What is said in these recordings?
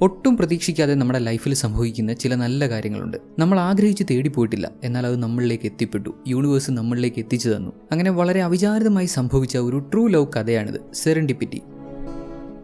ഒട്ടും പ്രതീക്ഷിക്കാതെ നമ്മുടെ ലൈഫിൽ സംഭവിക്കുന്ന ചില നല്ല കാര്യങ്ങളുണ്ട്. നമ്മൾ ആഗ്രഹിച്ച് തേടി പോയിട്ടില്ല. എന്നാൽ അത് നമ്മളിലേക്ക് എത്തിപ്പെട്ടു. യൂണിവേഴ്സ് നമ്മളിലേക്ക് എത്തിച്ചു തന്നു. അങ്ങനെ വളരെ അവിചാരിതമായി സംഭവിച്ച ഒരു ട്രൂ ലവ് കഥയാണിത്. സെറൻഡിപ്പിറ്റി.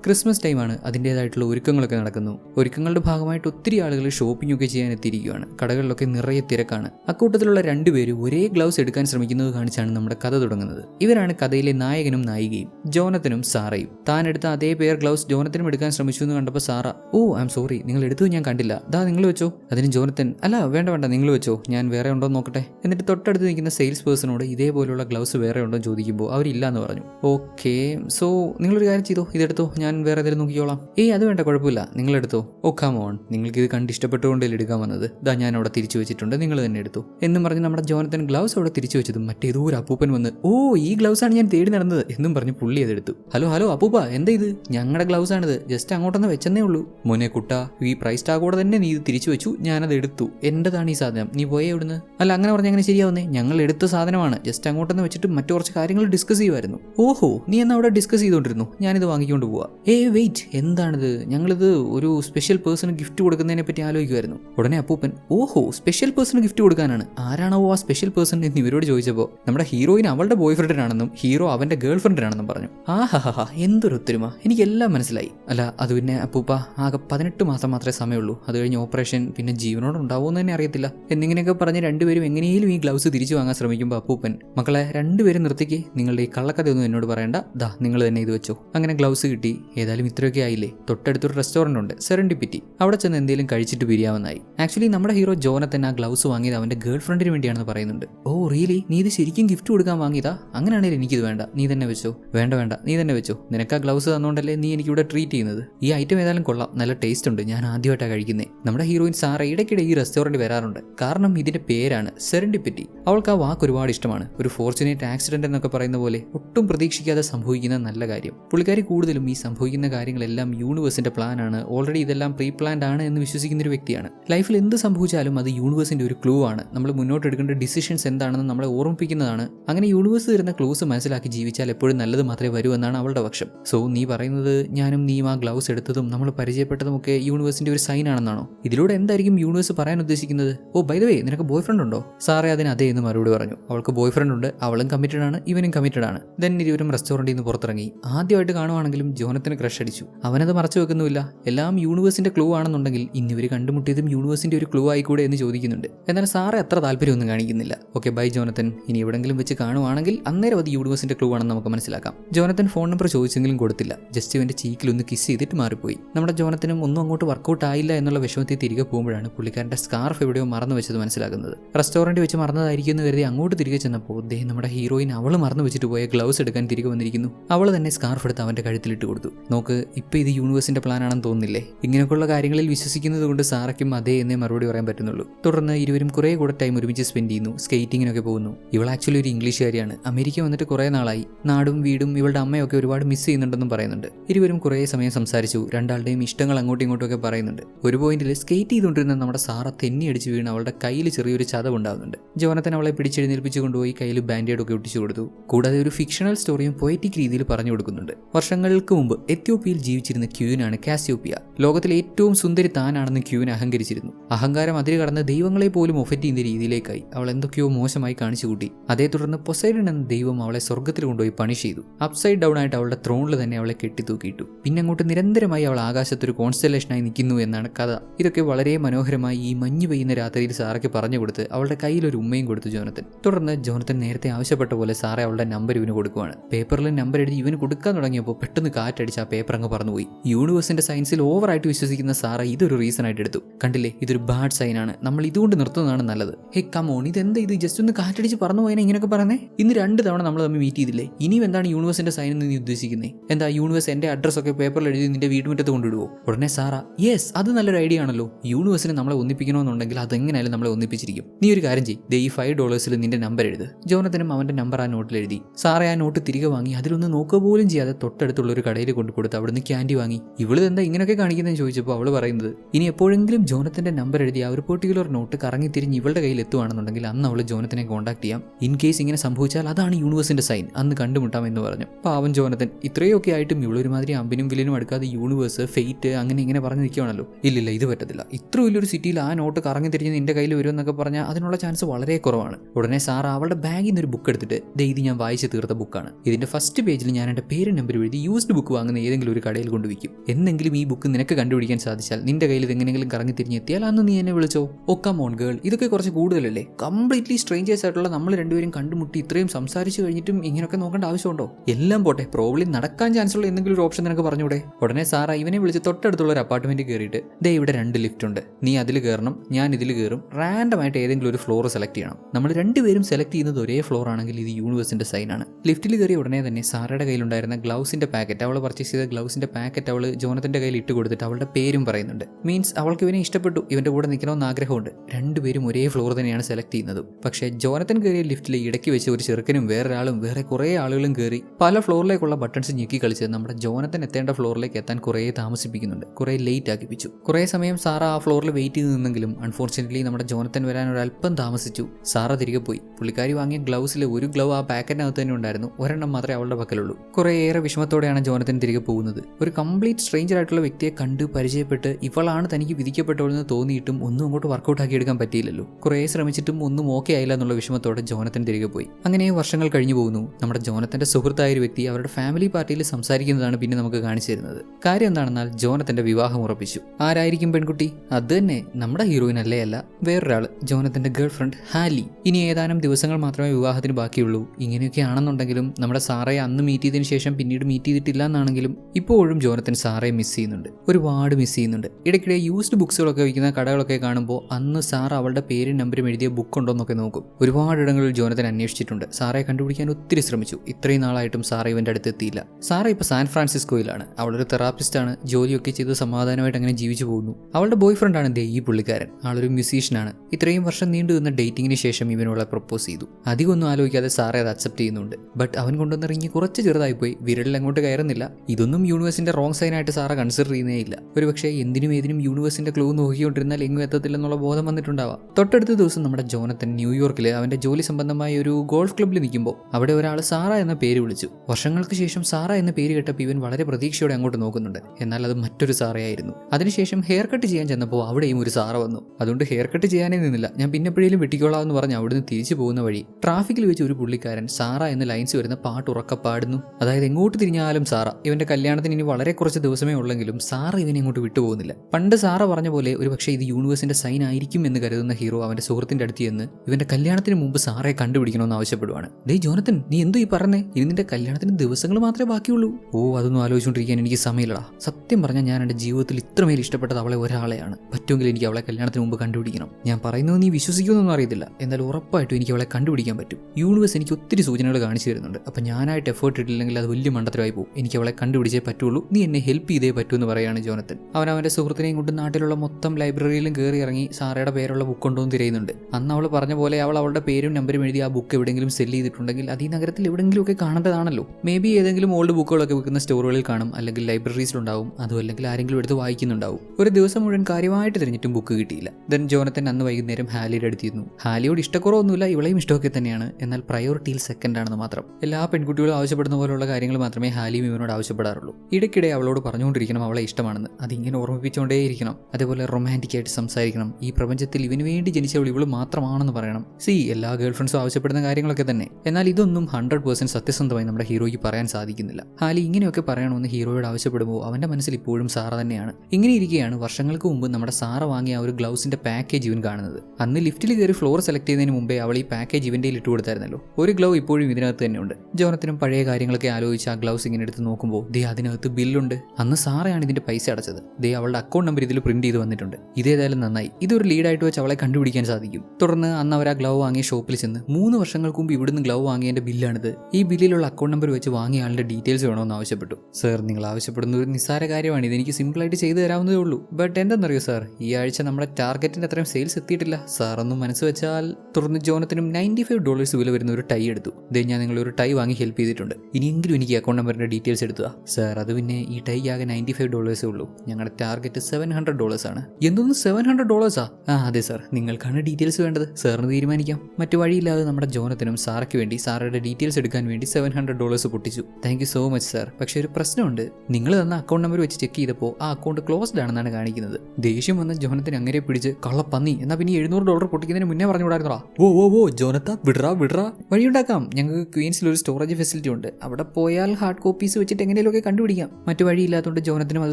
ക്രിസ്മസ് ടൈമാണ് അതിന്റേതായിട്ടുള്ള ഒരുക്കങ്ങളൊക്കെ നടക്കുന്നു. ഒരുക്കങ്ങളുടെ ഭാഗമായിട്ട് ഒത്തിരി ആളുകൾ ഷോപ്പിംഗ് ഒക്കെ ചെയ്യാൻ എത്തിയിരിക്കുകയാണ്. കടകളിലൊക്കെ നിറയെ തിരക്കാണ്. അക്കൂട്ടത്തിലുള്ള രണ്ടുപേരും ഒരേ ഗ്ലൗസ് എടുക്കാൻ ശ്രമിക്കുന്നത് കാണിച്ചാണ് നമ്മുടെ കഥ തുടങ്ങുന്നത്. ഇവരാണ് കഥയിലെ നായകനും നായികയും ജോനത്തനും സാറയും. താൻ എടുത്ത അതേ പേർ ഗ്ലൗസ് ജോനത്തിനും എടുക്കാൻ ശ്രമിച്ചു എന്ന് കണ്ടപ്പോൾ Sara oh I'm sorry നിങ്ങൾ എടുത്തു ഞാൻ കണ്ടില്ല. ദാ നിങ്ങൾ വെച്ചോ. അതിന് ജോനത്തൻ അല്ല വേണ്ട വേണ്ട നിങ്ങൾ വെച്ചോ. ഞാൻ വേറെ ഉണ്ടോ നോക്കട്ടെ. എന്നിട്ട് തൊട്ടടുത്ത് നിൽക്കുന്ന സെയിൽസ് പേഴ്സണോട് ഇതേപോലുള്ള ഗ്ലൗസ് വേറെ ഉണ്ടോ ചോദിക്കുമ്പോൾ അവരില്ല എന്ന് പറഞ്ഞു. ഓക്കെ സോ നിങ്ങളൊരു കാര്യം ചെയ്തോ? ഇതെടുത്തോ? ഞാൻ വേറെ ഏതെങ്കിലും നോക്കിക്കോളാം. ഏയ് അത് വേണ്ട കുഴപ്പമില്ല. നിങ്ങൾ എടുത്തോ. ഓ കം ഓൺ നിങ്ങൾക്ക് ഇത് കണ്ട് ഇഷ്ടപ്പെട്ടുകൊണ്ടല്ലേ എടുക്കാൻ വന്നത്? ദാ ഞാൻ അവിടെ തിരിച്ചു വെച്ചിട്ടുണ്ട്. നിങ്ങൾ തന്നെ എടുത്തു. എന്നും പറഞ്ഞ് നമ്മുടെ ജോനത്തൻ ഗ്ലൗസ് അവിടെ തിരിച്ചു വെച്ചതും മറ്റേതോ ഒരു അപ്പൂപ്പൻ വന്ന് ഓ ഈ ഗ്ലൗസ് ആണ് ഞാൻ തേടി നടന്നത് എന്നും പറഞ്ഞ് പുള്ളി അതെടുത്തു. ഹലോ ഹലോ അപ്പൂപ്പ എന്താ ഇത്? ഞങ്ങളുടെ ഗ്ലൗസ് ആണിത് ജസ്റ്റ് അങ്ങോട്ടൊന്ന് വെച്ചെന്നേ ഉള്ളൂ. മോനെ കുട്ട ഈ പ്രൈസ് ടാഗോടെ തന്നെ നീ ഇത് തിരിച്ചു വെച്ചു. ഞാനത് എടുത്തു. എന്റേതാണ് ഈ സാധനം? നീ പോയേ എവിടുന്ന് അല്ല അങ്ങനെ പറഞ്ഞ അങ്ങനെ ശരിയാവുന്നേ? ഞങ്ങൾ എടുത്ത സാധനമാണ്. ജസ്റ്റ് അങ്ങോട്ടൊന്ന് വെച്ചിട്ട് മറ്റു കുറച്ച് കാര്യങ്ങൾ ഡിസ്കസ് ചെയ്യുമായിരുന്നു ഓഹോ നീ എന്നാ അവിടെ ഡിസ്കസ് ചെയ്തുകൊണ്ടിരുന്നു ഞാനിത് വാങ്ങിക്കൊണ്ട് പോവാ. ഏ വെയിറ്റ് എന്താണിത്? ഞങ്ങളിത് ഒരു സ്പെഷ്യൽ പേഴ്സണ് ഗിഫ്റ്റ് കൊടുക്കുന്നതിനെ പറ്റി ആലോചിക്കുമായിരുന്നു ഉടനെ അപ്പൂപ്പൻ ഓഹോ സ്പെഷ്യൽ പേഴ്സണ് ഗിഫ്റ്റ് കൊടുക്കാനാണ്. ആരാണോ ആ സ്പെഷ്യൽ പേഴ്സൺ എന്ന് ഇവരോട് ചോദിച്ചപ്പോൾ നമ്മുടെ ഹീറോയിൻ അവളുടെ ബോയ് ഫ്രണ്ടിനാണെന്നും ഹീറോ അവന്റെ ഗേൾ ഫ്രണ്ടിനാണെന്നും പറഞ്ഞു. ആ ഹാ എന്തൊരു ഒത്തൊരുമ. എനിക്കെല്ലാം മനസ്സിലായി. അല്ല അത് പിന്നെ അപ്പൂപ്പ ആകെ പതിനെട്ട് മാസം മാത്രമേ സമയമുള്ളൂ. അത് കഴിഞ്ഞ് ഓപ്പറേഷൻ പിന്നെ ജീവനോട് ഉണ്ടാവുമെന്ന് തന്നെ അറിയത്തില്ല. എന്നിങ്ങനെയൊക്കെ പറഞ്ഞ് രണ്ടുപേരും എങ്ങനെയും ഈ ഗ്ലൗസ് തിരിച്ചു വാങ്ങാൻ ശ്രമിക്കുമ്പോൾ അപ്പൂപ്പൻ മക്കളെ രണ്ടുപേരും നിർത്തിക്ക്. നിങ്ങളുടെ ഈ കള്ളക്കഥയൊന്നും എന്നോട് പറയണ്ട. ദാ നിങ്ങൾ തന്നെ ഇത് വെച്ചോ. അങ്ങനെ ഗ്ലൗസ് കിട്ടി. ഏതായാലും ഇത്രയൊക്കെ ആയില്ലേ? തൊട്ടടുത്തൊരു റെസ്റ്റോറന്റ് ഉണ്ട്. സെറൻഡിപ്പിറ്റി അവിടെ ചെന്ന് എന്തെങ്കിലും കഴിച്ചിട്ട് പിരിയാവുന്നതായി. ആക്ച്വലി നമ്മുടെ ഹീറോ ജോനത്തൻ ആ ഗ്ലൗസ് വാങ്ങിയത് അവന്റെ ഗേൾ ഫ്രണ്ടിന് വേണ്ടിയാണെന്ന് പറയുന്നുണ്ട്. ഓ റിയലി നീ ഇത് ശരിക്കും ഗിഫ്റ്റ് കൊടുക്കാൻ വാങ്ങിയതാ? അങ്ങനെയാണെങ്കിൽ എനിക്കിത് വേണ്ട. നീ തന്നെ വെച്ചോ. വേണ്ട വേണ്ട. നീ തന്നെ വെച്ചോ. നിനക്ക് ആ ഗ്ലൗസ് തന്നുകൊണ്ടല്ലേ നീ എനിക്ക് ഇവിടെ ട്രീറ്റ് ചെയ്യുന്നത്. ഈ ഐറ്റം ഏതായാലും കൊള്ളാം. നല്ല ടേസ്റ്റ് ഉണ്ട്. ഞാൻ ആദ്യമായിട്ടാണ് കഴിക്കുന്നത് നമ്മുടെ ഹീറോയിൻ സാറ ഇടയ്ക്കിടെ ഈ റെസ്റ്റോറന്റ് വരാറുണ്ട്. കാരണം ഇതിന്റെ പേരാണ് സെറൻഡിപ്പിറ്റി അവൾക്ക് ആ വാക്ക് ഒരുപാട് ഇഷ്ടമാണ്. ഒരു ഫോർച്ചുനേറ്റ് ആക്സിഡന്റ് എന്നൊക്കെ പറയുന്ന പോലെ ഒട്ടും പ്രതീക്ഷിക്കാതെ സംഭവിക്കുന്ന നല്ല കാര്യം. പുള്ളിക്കാരി കൂടുതലും ഈ സംഭവിക്കുന്ന കാര്യങ്ങളെല്ലാം യൂണിവേഴ്സിന്റെ പ്ലാനാണ് ഓൾറെഡി ഇതെല്ലാം പ്രീ പ്ലാൻഡ് ആണ് എന്ന് വിശ്വസിക്കുന്ന ഒരു വ്യക്തിയാണ് ലൈഫിൽ എന്ത് സംഭവിച്ചാലും അത് യൂണിവേഴ്സിന്റെ ഒരു ക്ലൂ ആണ്. നമ്മൾ മുന്നോട്ട് എടുക്കേണ്ട ഡിസിഷൻസ് എന്താണെന്ന് നമ്മളെ ഓർമ്മിപ്പിക്കുന്നതാണ്. അങ്ങനെ യൂണിവേഴ്സ് തരുന്ന ക്ലൂസ് മനസ്സിലാക്കി ജീവിച്ചാൽ എപ്പോഴും നല്ലത് മാത്രമേ വരൂ എന്നാണ് അവളുടെ പക്ഷം. സോ നീ പറയുന്നത് ഞാനും നീയും ആ ഗ്ലൗസ് എടുത്തതും നമ്മൾ പരിചയപ്പെട്ടതും ഒക്കെ യൂണിവേഴ്സിന്റെ ഒരു സൈൻ ആണെന്നാണോ? ഇതിലൂടെ എന്തായിരിക്കും യൂണിവേഴ്സ് പറയാൻ ഉദ്ദേശിക്കുന്നത്? ഓ ബൈ ദ വേ നിനക്ക് ബോയ് ഫ്രണ്ട് ഉണ്ടോ? സാറേ അതിന് അതേ എന്ന് മറുപടി പറഞ്ഞു. അവൾക്ക് ബോയ് ഫ്രണ്ട് ഉണ്ട് അവളും കമ്മിറ്റഡ് ആണ് ഇവനും കമ്മിറ്റഡ് ആണ്. ദെൻ ഇരുവരും റെസ്റ്റോറന്റിൽ നിന്ന് പുറത്തിറങ്ങി. ആദ്യമായിട്ട് കാണുവാണെങ്കിലും ജോനത്തിന് ക്രഷ് അടിച്ചു. അവനത് മറച്ചു വെക്കുന്നുമില്ല. എല്ലാം യൂണിവേഴ്സിന്റെ ക്ലൂ ആണെന്നുണ്ടെങ്കിൽ ഇന്നിവർ കണ്ടുമുട്ടിയതും യൂണിവേഴ്സിന്റെ ഒരു ക്ലൂ ആയിക്കൂടെ എന്ന് ചോദിക്കുന്നുണ്ട്. എന്നാൽ സാറ് അത്ര താല്പര്യമൊന്നും കാണിക്കുന്നില്ല. Okay bye Jonathan. ഇനി എവിടെങ്കിലും വെച്ച് കാണുവാണെങ്കിൽ അന്നേരം അത് യൂണിവേഴ്സിന്റെ ക്ലൂ ആണെന്ന് നമുക്ക് മനസ്സിലാക്കാം. ജോനത്തൻ ഫോൺ നമ്പർ ചോദിച്ചെങ്കിലും കൊടുത്തില്ല. ജസ്റ്റ് ഇവന്റെ ചീക്കിൽ ഒന്ന് കിസ് ചെയ്തിട്ട് മാറിപ്പോയി. നമ്മുടെ ജോനത്തിനും ഒന്നും അങ്ങോട്ട് വർക്കൗട്ട് ആയില്ല എന്നുള്ള വിഷമത്തിൽ തിരികെ പോകുമ്പോഴാണ് പുള്ളിക്കാരന്റെ സ്കാർഫ് എവിടെയോ മറന്നു വെച്ചത് മനസ്സിലാക്കുന്നത് റെസ്റ്റോറന്റ് വെച്ച് മറന്നതായിരിക്കും എന്ന് കരുതി അങ്ങോട്ട് തിരികെ ചെന്നപ്പോൾ അദ്ദേഹം നമ്മുടെ ഹീറോയിൻ അവൾ മറന്നു വെച്ചിട്ട് പോയ ഗ്ലൗസ് എടുക്കാൻ തിരികെ വന്നിരിക്കുന്നു. അവൾ തന്നെ സ്കാർഫ് എടുത്ത് അവന്റെ കഴുത്തിലിട്ട് കൊടുത്തു. നോക്ക് ഇപ്പൊ ഇത് യൂണിവേഴ്സിന്റെ പ്ലാനാണെന്ന് തോന്നുന്നില്ലേ? ഇങ്ങനെയൊക്കെയുള്ള കാര്യങ്ങളിൽ വിശ്വസിക്കുന്നത് കൊണ്ട് സാറയ്ക്കും അതേ എന്നേ മറുപടി പറയാൻ പറ്റുന്നുള്ളൂ. തുടർന്ന് ഇരുവരും കുറേ കൂടെ ടൈം ഒരുമിച്ച് സ്പെൻഡ് ചെയ്യുന്നു. സ്കേറ്റിങ്ങിനൊക്കെ പോകുന്നു. ഇവൾ ആക്ച്വലി ഒരു ഇംഗ്ലീഷുകാരിയാണ് അമേരിക്ക വന്നിട്ട് കുറേ നാളായി. നാടും വീടും ഇവളുടെ അമ്മയൊക്കെ ഒരുപാട് മിസ് ചെയ്യുന്നുണ്ടെന്നും പറയുന്നുണ്ട്. ഇരുവരും കുറേ സമയം സംസാരിച്ചു. രണ്ടാളുടെയും ഇഷ്ടങ്ങൾ അങ്ങോട്ടും ഇങ്ങോട്ടും ഒക്കെ പറയുന്നുണ്ട്. ഒരു പോയിന്റിൽ സ്കേറ്റ് ചെയ്തുകൊണ്ടിരുന്ന നമ്മുടെ സാറ തെന്നി അടിച്ച് വീണ് അവളുടെ കയ്യിൽ ചെറിയൊരു ചതവുണ്ടാകുന്നുണ്ട് ജോനത്തൻ അവളെ പിടിച്ചെഴുന്നേൽപ്പിച്ച് കൊണ്ടുപോയി കയ്യിൽ ബാൻഡേഡ് ഒക്കെ ഒട്ടിച്ചു കൊടുത്തു. കൂടാതെ ഒരു ഫിക്ഷണൽ സ്റ്റോറിയും പൊയറ്റിക് രീതിയിൽ പറഞ്ഞു കൊടുക്കുന്നുണ്ട്. വർഷങ്ങൾക്ക് മുമ്പ് എത്യോപ്യയിൽ ജീവിച്ചിരുന്ന ക്യൂനാണ് കാസിയോപ്പിയ. ലോകത്തിലെ ഏറ്റവും സുന്ദരി താനാണെന്ന് ക്യൂൻ അഹങ്കരിച്ചിരുന്നു. അഹങ്കാരം അതിര് കടന്ന് ദൈവങ്ങളെ പോലും ഒഫറ്റ് ചെയ്യുന്ന രീതിയിലേക്കായി അവൾ എന്തൊക്കെയോ മോശമായി കാണിച്ചു കൂട്ടി. അതേ തുടർന്ന് പൊസൈഡൻ എന്ന ദൈവം അവളെ സ്വർഗത്തിൽ കൊണ്ടുപോയി പണിഷ് ചെയ്തു. അപ്സൈഡ് ഡൗൺ ആയിട്ട് അവളുടെ ത്രോണിൽ തന്നെ അവളെ കെട്ടിത്തൂക്കിയിട്ടു. പിന്നെ അങ്ങോട്ട് നിരന്തരമായി അവൾ ആകാശത്തൊരു കോൺസ്റ്റലേഷനായി നിൽക്കുന്നു എന്നാണ് കഥ. ഇതൊക്കെ വളരെ മനോഹരമായി ഈ മഞ്ഞു പെയ്യുന്ന രാത്രിയിൽ സാറയ്ക്ക് പറഞ്ഞു കൊടുത്ത് അവളുടെ കയ്യിൽ ഒരു ഉമ്മയും കൊടുത്തു ജോനത്തൻ. തുടർന്ന് ജോനത്തൻ നേരത്തെ ആവശ്യപ്പെട്ട പോലെ സാറെ അവളുടെ നമ്പർ ഇവന് കൊടുക്കുവാണ്. പേപ്പറിൽ നമ്പർ എഴുതി ഇവന് കൊടുക്കാൻ തുടങ്ങിയപ്പോൾ പെട്ടെന്ന് കാറ്റടിച്ച് ആ പേപ്പർ അങ്ങ് പറന്നുപോയി. യൂണിവേഴ്സിന്റെ സയൻസിൽ ഓവറായിട്ട് വിശ്വസിക്കുന്ന സാറ ഇതൊരു റീസൺ ആയിട്ട് എടുത്തു. കണ്ടില്ലേ? ഇതൊരു ബാഡ് സൈൻ ആണ്. നമ്മൾ ഇതുകൊണ്ട് നിർത്തുന്നതാണ് നല്ലത്. ഹേ കമോൺ ഇതെന്താ ഇത്? ജസ്റ്റ് ഒന്ന് കാറ്റടിച്ച് പറന്നു പോയാൽ ഇങ്ങനെയൊക്കെ പറഞ്ഞേ ഇന്ന് രണ്ട് തവണ നമ്മൾ തമ്മിൽ മീറ്റ് ചെയ്തില്ലേ? ഇനിയും എന്താണ് യൂണിവേഴ്സിന്റെ സൈൻ എന്ന് നീ ഉദ്ദേശിക്കുന്നത് എന്താ യൂണിവേഴ്സ് എന്റെ അഡ്രസ് ഒക്കെ പേപ്പറിൽ എഴുതി നിന്റെ വീട്ടുമുറ്റത്ത് കൊണ്ടിടുവോ ഉടനെ സാറ യെസ് അത് നല്ലൊരു ഐഡിയ ആണല്ലോ. യൂണിവേഴ്സിനെ നമ്മളെ ഒന്നിപ്പിക്കണമെന്നുണ്ടെങ്കിൽ അതെങ്ങനെയാലും നമ്മളെ ഒന്നിപ്പിച്ചിരിക്കും. നീ ഒരു കാര്യം ചെയ്യ്. ദേ ഈ ഫൈവ് ഡോളേഴ്സിൽ നിന്റെ നമ്പർ എഴുത്. ജോനത്തിനും അവന്റെ നമ്പർ ആ നോട്ടിൽ എഴുതി. സാറേ ആ നോട്ട് തിരികെ വാങ്ങി അതിലൊന്ന് നോക്കുക പോലും ചെയ്യാതെ തൊട്ടടുത്തുള്ള ഒരു കടയിൽ കൊണ്ട് കൊടുത്ത് അവിടുന്ന് ക്യാൻഡി വാങ്ങി. ഇവൾ എന്താ ഇങ്ങനെയൊക്കെ കാണിക്കുന്നതെന്ന് ചോദിച്ചപ്പോൾ അവൾ പറയുന്നത് ഇനി എപ്പോഴെങ്കിലും ജോനത്തിന്റെ നമ്പർ എഴുതി ആ ഒരു പെർട്ടിക്കുലർ നോട്ട് കറങ്ങി തിരിഞ്ഞ് ഇവളുടെ കയ്യിൽ എത്തുവാണെന്നുണ്ടെങ്കിൽ അന്ന് അവൾ ജോനത്തിനെ കോൺടാക്ട് ചെയ്യാം. ഇൻ കേസ് ഇങ്ങനെ സംഭവിച്ചാൽ അതാണ് യൂണിവേഴ്സിന്റെ സൈൻ അന്ന് കണ്ടുമുട്ടാം എന്ന് പറഞ്ഞു. പാവൻ ജോനത്തൻ ഇത്രയൊക്കെ ആയിട്ടും ഇവളൊരുമാതിരി അമ്പിനും വില്ലിനും അടുക്കാതെ യൂണിവേഴ്സ് ഫെയ്റ്റ് അങ്ങനെ ഇങ്ങനെ പറഞ്ഞു നിൽക്കുകയാണല്ലോ ഇല്ലില്ല ഇത് പറ്റത്തില്ല. ഇത്ര വലിയൊരു സിറ്റിയിൽ ആ നോട്ട് കറങ്ങി തിരിഞ്ഞ് നിന്റെ കയ്യിൽ വരുമെന്നൊക്കെ പറഞ്ഞാൽ അതിനുള്ള ചാൻസ് വളരെ കുറവാണ്. ഉടനെ സാർ അവളുടെ ബാഗിൽ നിന്ന് ഒരു ബുക്ക് എടുത്തിട്ട് ഇത് ഞാൻ വായിച്ച് തീർത്ത ബുക്കാണ് ഇതിന്റെ ഫസ്റ്റ് പേജിൽ ഞാൻ എന്റെ പേര് നമ്പർ എഴുതി യൂസ്ഡ് ബുക്ക് വാങ്ങുന്ന ഏതെങ്കിലും ഒരു കടയിൽ കൊണ്ടുവയ്ക്കും എന്നെങ്കിലും ഈ ബുക്ക് നിനക്ക് കണ്ടുപിടിക്കാൻ സാധിച്ചാൽ നിന്റെ കയ്യിൽ എങ്ങനെയെങ്കിലും കറങ്ങി തിരിഞ്ഞെത്തിയാൽ അന്ന് നീ എന്നെ വിളിച്ചോ? ഒക്ക മോൺ ഗേൾ ഇതൊക്കെ കുറച്ച് കൂടുതലല്ലേ? കംപ്ലീറ്റ്ലി സ്ട്രേഞ്ചേഴ്സ് ആയിട്ടുള്ള നമ്മൾ രണ്ടുപേരും കണ്ടുമുട്ടി ഇത്രയും സംസാരിച്ചു കഴിഞ്ഞിട്ടും ഇങ്ങനെയൊക്കെ നോക്കേണ്ട ആവശ്യമുണ്ടോ? എല്ലാം പോട്ടെ പ്രോബ്ലം നടക്കാൻ ചാൻസ് ഉള്ള എന്തെങ്കിലും ഒരു ഓപ്ഷൻ നിനക്ക് പറഞ്ഞൂടെ ഉടനെ സാറാ ഇവനെ വിളിച്ച് തൊട്ടടുത്തുള്ള ഒരു അപ്പാർട്ട്മെന്റ് കയറിയിട്ട് ദേ ഇവിടെ രണ്ട് ലിഫ്റ്റ് ഉണ്ട്. നീ അതിൽ കയറണം ഞാൻ ഇതിൽ കയറും. റാൻഡം ആയിട്ട് ഏതെങ്കിലും ഒരു ഫ്ലോർ സെലക്ട് ചെയ്യണം. നമ്മൾ രണ്ടുപേരും സെലക്ട് ചെയ്യുന്നത് ഒരേ ഫ്ലോർ ആണെങ്കിൽ ഇത് യൂണിവേഴ്സിന്റെ സൈനാണ് ലിഫ്റ്റിൽ കയറിയ ഉടനെ തന്നെ സാറയുടെ കയ്യിലുണ്ടായിരുന്ന ഗ്ലൗസിന്റെ പാക്കറ്റ് അവൾ പർച്ചേസ് ചെയ്ത ഗ്ലൗസിന്റെ പാക്കറ്റ് അവൾ ജോനത്തിന്റെ കയ്യിൽ ഇട്ട് കൊടുത്തിട്ട് അവളുടെ പേരും പറയുന്നുണ്ട്. മീൻസ് അവൾക്ക് ഇവനെ ഇഷ്ടപ്പെട്ടു. ഇവന്റെ കൂടെ നിൽക്കണമെന്ന് ആഗ്രഹമുണ്ട്. രണ്ടുപേരും ഒരേ ഫ്ലോർ തന്നെയാണ് സെലക്ട് ചെയ്യുന്നത്. പക്ഷേ ജോനത്തൻ കയറിയ ലിഫ്റ്റിൽ ഇടയ്ക്ക് വെച്ച് ഒരു ചെറുക്കനും വേറൊരാളും വേറെ കുറേ ആളുകളും കയറി പല ഫ്ലോറിലേക്കുള്ള ബട്ടൺസ് ഞെക്കി കളിച്ച് നമ്മുടെ ജോനത്തൻ എത്തേണ്ട ഫ്ലോറിലേക്ക് എത്താൻ കുറേ താമസിപ്പിക്കുന്നുണ്ട്. കുറേ ലേറ്റ് ആക്കിപ്പിച്ചു കുറേ സമയം സാറ ആ ഫ്ലോറിൽ വെയിറ്റ് ചെയ്ത് നിന്നെങ്കിലും അൺഫോർച്ചുനേറ്റ്ലി നമ്മുടെ ജോനത്തൻ വരാൻ ഒരല്പം താമസിച്ചു. സാറ തിരികെ പോയി. പുള്ളിക്കാരി വാങ്ങിയ ഗ്ലൗസിൽ ഒരു ഗ്ലൗ ആ പാക്കറ്റിനകത്ത് തന്നെ ഉണ്ടായിരുന്നു. ഒരെണ്ണം മാത്രമേ അവളുടെ പക്കലുള്ളൂ. കുറേയേറെ വിഷമത്തോടെയാണ് ജോനത്തൻ തിരികെ പോകുന്നത്. ഒരു കംപ്ലീറ്റ് സ്ട്രേഞ്ചർ ആയിട്ടുള്ള വ്യക്തിയെ കണ്ട് പരിചയപ്പെട്ട് ഇവളാണ് തനിക്ക് വിധിക്കപ്പെട്ടവളെന്ന് തോന്നിയിട്ടും ഒന്നും അങ്ങോട്ട് വർക്കൗട്ട് ആക്കി എടുക്കാൻ പറ്റിയില്ലല്ലോ. കുറേ ശ്രമിച്ചിട്ടും ഒന്നും ഓക്കെ ആയില്ല എന്നുള്ള വിഷമത്തോടെ ജോനത്തൻ തിരികെ പോയി. അങ്ങനെ വർഷങ്ങൾ കഴിഞ്ഞു പോകുന്നു. നമ്മുടെ ജോനത്തിന്റെ സുഹൃത്തായ ഒരു വ്യക്തി അവരുടെ ഫാമിലി പാർട്ടിയിൽ സംസാരിക്കുന്നതാണ് പിന്നെ നമുക്ക് കാണിച്ചു തരുന്നത്. കാര്യം എന്താണെന്നാൽ ജോനത്തിന്റെ വിവാഹം ഉറപ്പിച്ചു. ആരായിരിക്കും പെൺകുട്ടി? അത് തന്നെ നമ്മുടെ ഹീറോയിൻ അല്ലേ അല്ല. വേറൊരാൾ ജോനത്തിന്റെ ഗേൾ ഫ്രണ്ട് ഹാലി. ഇനി ഏതാനും ദിവസങ്ങൾ മാത്രമേ വിവാഹത്തിന് ബാക്കിയുള്ളൂ. ഇങ്ങനെയൊക്കെ ആണെന്നുണ്ടെങ്കിലും നമ്മുടെ സാറയെ അന്ന് മീറ്റ് ചെയ്തതിനു ശേഷം പിന്നീട് മീറ്റ് ചെയ്തിട്ടില്ല എന്നാണെങ്കിലും ഇപ്പോഴും ജോനത്തൻ സാറയെ മിസ് ചെയ്യുന്നുണ്ട്. ഒരുപാട് മിസ് ചെയ്യുന്നുണ്ട്. ഇടയ്ക്കിടെ യൂസ്ഡ് ബുക്സുകളൊക്കെ വിൽക്കുന്ന കടകളൊക്കെ കാണുമ്പോൾ അന്ന് സാർ അവളുടെ പേരും നമ്പരും എഴുതിയ ബുക്ക് ഉണ്ടോന്നൊക്കെ നോക്കും. ഒരുപാട് ഇടങ്ങളിൽ ജോനത്തൻ അന്വേഷിച്ചിട്ടുണ്ട്. സാറെ കണ്ടുപിടിക്കാൻ ഒത്തിരി ശ്രമിച്ചു. ഇത്രയും നാളായിട്ടും സാറ ഇവന്റെ അടുത്ത് എത്തിയില്ല. സാറ ഇപ്പോൾ സാൻ ഫ്രാൻസിസ്കോയിലാണ്. അവളൊരു തെറാപ്പിസ്റ്റാണ്. ജോലിയൊക്കെ ചെയ്ത് സമാധാനമായിട്ട് അങ്ങനെ ജീവിച്ചു പോകുന്നു. അവളുടെ ബോയ് ഫ്രണ്ടാണ് ദേ ഈ പുള്ളിക്കാരൻ. ആളൊരു മ്യൂസീഷ്യനാണ് ഇത്രയും വർഷം നീണ്ടു നിന്ന ഡേറ്റിങ്ങിന് ശേഷം ഇവനോളെ പ്രപ്പോസ് ചെയ്തു. അധികമൊന്നും ആലോചിക്കാതെ സാറെ അത് അക്സെപ്റ്റ് ചെയ്യുന്നുണ്ട്. ബട്ട് അവൻ കൊണ്ടുവന്നിറങ്ങി കുറച്ച് ചെറുതായി പോയി വിരലിൽ അങ്ങോട്ട് കയറുന്നില്ല. ഇതൊന്നും യൂണിവേഴ്സിന്റെ റോങ് സൈൻ ആയിട്ട് സാറ കൺസിഡർ ചെയ്യുന്നേ ഇല്ല. ഒരു പക്ഷേ എന്തിനും ഏതിനും യൂണിവേഴ്സിന്റെ ക്ലൂ നോക്കിക്കൊണ്ടിരുന്നാൽ എങ്ങും എത്തത്തില്ലെന്നുള്ള ബോധം വന്നിട്ടുണ്ടാവാം. തൊട്ടടുത്ത ദിവസം നമ്മുടെ ജോനത്തൻ ന്യൂയോർക്കിൽ അവന്റെ ജോലി സംബന്ധമായ ഒരു ഗോൾഫ് ക്ലബ്ബിൽ നിൽക്കുമ്പോൾ അവിടെ ഒരാൾ സാറ എന്ന പേര് വിളിച്ചു. വർഷങ്ങൾക്ക് ശേഷം സാറ എന്ന പേര് കേട്ടപ്പോൾ ഇവൻ വളരെ പ്രതീക്ഷയോടെ അങ്ങോട്ട് നോക്കുന്നുണ്ട്. എന്നാൽ അത് മറ്റൊരു സാറയായിരുന്നു. അതിനുശേഷം ഹെയർ കട്ട് ചെയ്യാൻ ചെന്നപ്പോൾ അവിടെയും ഒരു സാറ വന്നു. അതുകൊണ്ട് ഹെയർ കട്ട് ചെയ്യാനേ നിന്നില്ല. ഞാൻ പിന്നെ എപ്പോഴേലും വെട്ടിക്കോളാം എന്ന് പറഞ്ഞ് അവിടുന്ന് തിരിച്ചു പോകുന്ന വഴി ട്രാഫിക്കിൽ വെച്ച് ഒരു പുള്ളിക്കാരൻ സാറ എന്ന ലൈൻസ് വരുന്ന പാട്ട് ഉറക്കപ്പാടുന്നു അതായത് എങ്ങോട്ട് തിരിഞ്ഞാലും സാറ. ഇവന്റെ കല്യാണത്തിന് ഇനി വളരെ കുറച്ച് ദിവസമേ ഉള്ളെങ്കിലും സാർ ഇവനെ അങ്ങോട്ട് വിട്ടുപോകുന്നില്ല. പണ്ട് സാറ പറഞ്ഞ പോലെ ഒരു പക്ഷേ ഇത് യൂണിവേഴ്സിന്റെ സൈൻ ആയിരിക്കും എന്ന് കരുതുന്ന ഹീറോ അവന്റെ സുഹൃത്തിന്റെ അടുത്ത് ചെന്ന് ഇവന്റെ കല്യാണത്തിന് മുമ്പ് സാറെ കണ്ടുപിടിക്കണമെന്ന് ആവശ്യപ്പെടുവാണ്. ദേ ജോനത്തൻ നീ എന്തോ ഈ പറഞ്ഞേ? ഇനി നിന്റെ കല്യാണത്തിന് ദിവസങ്ങൾ മാത്രമേ ബാക്കിയുള്ളൂ. ഓ അതൊന്നും ആലോചിച്ചുകൊണ്ടിരിക്കാൻ എനിക്ക് സമയമില്ലടാ. സത്യം പറഞ്ഞാൽ ഞാൻ എന്റെ ജീവിതത്തിൽ ഇത്രമേൽ ഇഷ്ടപ്പെട്ടത് അവളെ ഒരാളെയാണ്. പറ്റുമെങ്കിൽ എനിക്ക് അവളെ കല്യാണത്തിന് മുമ്പ് കണ്ടുപിടിക്കണം. ഞാൻ പറയുന്നത് നീ വിശ്വസിക്കുമെന്നൊന്നും അറിയത്തില്ല. എന്നാൽ ഉറപ്പായിട്ടും എനിക്ക് അവളെ കണ്ടുപിടിക്കാൻ പറ്റും. യൂണിവേഴ്സ് എനിക്ക് ഒത്തിരി സൂചനകൾ കാണിച്ചു തരുന്നുണ്ട്. അപ്പം ഞാനായിട്ട് എഫേർട്ട് ഇട്ടില്ലെങ്കിൽ അത് വലിയ മണ്ടത്തരമായി പോകും. എനിക്ക് അവളെ കണ്ടുപിടിച്ചേ പറ്റുള്ളൂ. നീ എന്നെ ഹെൽപ്പ് ചെയ്തേ പറ്റൂ എന്ന് പറയാണ് ജോനത്തൻ. അവൻ അവന്റെ സുഹൃത്തിനെയും കൊണ്ട് നാട്ടിലുള്ള മൊത്തം ലൈബ്രറിയിലും കയറി ഇറങ്ങി സാറയുടെ പേരുള്ള ബുക്ക് കൊണ്ടുവന്ന് തിരയുന്നുണ്ട്. അന്ന് അവൾ പറഞ്ഞ പോലെ അവൾ അവളുടെ പേരും നമ്പരും എഴുതി ആ ബുക്ക് എവിടെയെങ്കിലും സെൽ ചെയ്തിട്ടുണ്ടെങ്കിൽ അത് ഈ നഗരത്തിൽ എവിടെയെങ്കിലുമൊക്കെ കാണേണ്ടതാണല്ലോ മേ ബി ഏതെങ്കിലും ഓൾഡ് ബുക്കുകളൊക്കെ വിൽക്കുന്ന സ്റ്റോറുകളിൽ കാണും അല്ലെങ്കിൽ ലൈബ്രറീസിലുണ്ടാവും അതും അല്ലെങ്കിൽ ആരെങ്കിലും എടുത്ത് വായിക്കുന്നുണ്ടാവും. ഒരു ദിവസം മുഴുവൻ കാര്യമായിട്ട് തിരഞ്ഞിട്ടും ബുക്ക് കിട്ടിയില്ല. ദെൻ ജോനത്തൻ അന്ന് വൈകുന്നേരം ഹാലിയുടെ അടുത്തിരുന്നു ഹാലിയോട് ഇഷ്ടക്കുറവൊന്നുമില്ല ഇവളെയും ഇഷ്ടമൊക്കെ തന്നെയാണ്. എന്നാൽ പ്രയോറിറ്റിയിൽ സെക്കൻഡ് ആണെന്ന് മാത്രം. എല്ലാ പെൺകുട്ടികളും ആവശ്യപ്പെടുന്ന പോലുള്ള കാര്യങ്ങൾ മാത്രമേ ഹാലിയും ഇവനോട് ആവശ്യപ്പെടാറുള്ളൂ. ഇടയ്ക്കിടെ അവളോട് പറഞ്ഞുകൊണ്ടിരിക്കണം അവളെ ഇഷ്ടമാണെന്ന്. അതിങ്ങനെ ഓർമ്മിപ്പിച്ചുകൊണ്ടേയിരിക്കണം അതേപോലെ റൊമാന്റിക് ആയിട്ട് സംസാരിക്കണം. ഈ പ്രപഞ്ചത്തിൽ ഇവന് വേണ്ടി ജനിച്ചവൾ ഇവൾ മാത്രമാണെന്ന് പറയണം. സി എല്ലാ ഗേൾ ഫ്രണ്ട്സും ആവശ്യപ്പെടുന്ന കാര്യങ്ങളൊക്കെ തന്നെ. എന്നാൽ ഇതൊന്നും ഹൺഡ്രഡ് പേഴ്സെന്റ് സത്യസന്ധമായി നമ്മുടെ ഹീറോയ്ക്ക് പറയാൻ സാധിക്കുന്നില്ല. ഹാലി ഇങ്ങനെയൊക്കെ പറയണമെന്ന് ഹീറോയോട് ആവശ്യപ്പെടുമ്പോൾ അവന്റെ മനസ്സിൽ ഇപ്പോഴും സാറ തന്നെയാണ്. ഇങ്ങനെ ഇരിക്കുകയാണ് വർഷങ്ങൾക്ക് മുമ്പ് നമ്മുടെ സാറ വാങ്ങിയ ഒരു ഗ്ലൗസിന്റെ പാക്കേജ് ഇവൻ കാണുന്നത്. അന്ന് ലിഫ്റ്റിൽ കയറി ഫ്ലോർ സെലക്ട് ചെയ്യുന്നതിന് മുമ്പേ അവൾ ഈ പാക്കേജ് ഇവന്റെ ഇട്ട് കൊടുത്തായിരുന്നല്ലോ ഒരു ഗ്ലൗ ഇപ്പോഴും ഇതിനകത്ത് തന്നെയുണ്ട്. ജോനത്തിനും പഴയ കാര്യങ്ങളൊക്കെ ആലോചിച്ച് ആ ഗ്ലൗസ് ഇങ്ങനെ എടുത്ത് നോക്കുമ്പോൾ ദേ അതിനകത്ത് ബില്ലുണ്ട്. അന്ന് സാറയാണ് ഇതിന്റെ പൈസ അടച്ചത്. ദേ അവളുടെ അക്കൗണ്ട് നമ്പർ ഇതിൽ പ്രിന്റ് ചെയ്ത് വന്നിട്ടുണ്ട്. ഇതേതായാലും നന്നായി. ഇതൊരു ലീഡായിട്ട് വെച്ച് അവളെ കണ്ടുപിടിക്കാൻ സാധിക്കും. തുടർന്ന് അന്ന് അവർ ആ ഗ്ലൗ വാങ്ങിയ ഷോപ്പിൽ ചെന്ന് മൂന്ന് വർഷങ്ങൾക്ക് മുമ്പ് ഇവിടുന്ന് ഗ്ലൗ വാങ്ങിയതിന്റെ ബില്ലാണിത്. ഈ ബില്ലിലുള്ള അക്കൗണ്ട് നമ്പർ വെച്ച് വാങ്ങിയ ആളുടെ ഡീറ്റെയിൽസ് വേണമെന്ന് ആവശ്യപ്പെട്ടു. സർ നിങ്ങൾ ആവശ്യപ്പെടുന്ന ഒരു നിസ്സാര കാര്യമാണ്. ഇതെനിക്ക് സിമ്പിളായിട്ട് ചെയ്തു തരാവുന്നതേ ഉള്ളൂ. ബട്ട് എന്തെന്നറിയോ സാർ ഈ ആഴ്ച നമ്മുടെ ടാർഗറ്റിന്റെ അത്രയും സെയിൽസ് എത്തിയിട്ടില്ല. സാർ ഒന്നും മനസ്സ് വെച്ചാൽ തുടർന്ന് ജോനത്തിനും നയന്റി ഫൈവ് ഡോളേഴ്സ് വില വരുന്ന ഒരു ടൈ എടുത്തു. ഇതേ ഞാൻ നിങ്ങളൊരു ടൈ വാങ്ങി ഹെൽപ്പ് ചെയ്തിട്ടുണ്ട്. ഇനിയെങ്കിലും എനിക്ക് അക്കൗണ്ട് നമ്പറിന്റെ ഡീറ്റെയിൽസ് എടുത്തുക സാർ അത് പിന്നെ ഈ ടൈ ആകെ നയന്റി ഫൈവ് ഡോളേഴ്സേ ഉള്ളൂ. ഞങ്ങളുടെ ടാർഗറ്റ് സെവൻ ഹൺഡ്രഡ് ഡോളേഴ്സ് ആണ്. എന്തൊന്നും സെവൻ ഹൺഡ്രഡ് ഡോളേഴ്സാ ആ അതെ സാർ. നിങ്ങൾക്കാണ് ഡീറ്റെയിൽസ് വേണ്ടത്. സാറിന് തീരുമാനിക്കാം. മറ്റു വഴിയില്ലാതെ നമ്മുടെ ജോനത്തിനും സാറയ്ക്ക് വേണ്ടി സാറുടെ ഡീറ്റെയിൽസ് എടുക്കാൻ വേണ്ടി സെവൻ ഹൺഡ്രഡ് ഡോളേഴ്സ് പൊട്ടിച്ചു. Thank you so much sir പക്ഷേ ഒരു പ്രശ്നമുണ്ട്. നിങ്ങൾ തന്ന അക്കൗണ്ട് നമ്പർ വെച്ച് ചെക്ക് ചെയ്തപ്പോൾ ആ അക്കൗണ്ട് ക്ലോസ്ഡ് ആണെന്നാണ് കാണിക്കുന്നത്. ദേഷ്യം വന്ന ജോനത്തിന് അങ്ങനെ പിടിച്ച് കള്ള പന്നി എന്നാ പിന്നെ എഴുന്നൂറ് ഡോളർ പൊട്ടിക്കുന്നതിന് മുന്നേ പറഞ്ഞുകൂടായിരുന്നോ ഓ ഓ ഓ ജോനത്ത വിടറാ വിടറാ. വഴിയുണ്ടാക്കാം. ഞങ്ങൾക്ക് ക്വീൻസിൽ ഒരു സ്റ്റോറേജ് ഫെസിലിറ്റി ഉണ്ട്. അവിടെ പോയാൽ ഹാർഡ് കോപ്പീസ് വെച്ചിട്ട് എങ്ങനെയൊക്കെ കണ്ടുപിടിക്കാം. മറ്റു വഴിയില്ലാത്തതുകൊണ്ട് ജോനത്തിനും അത്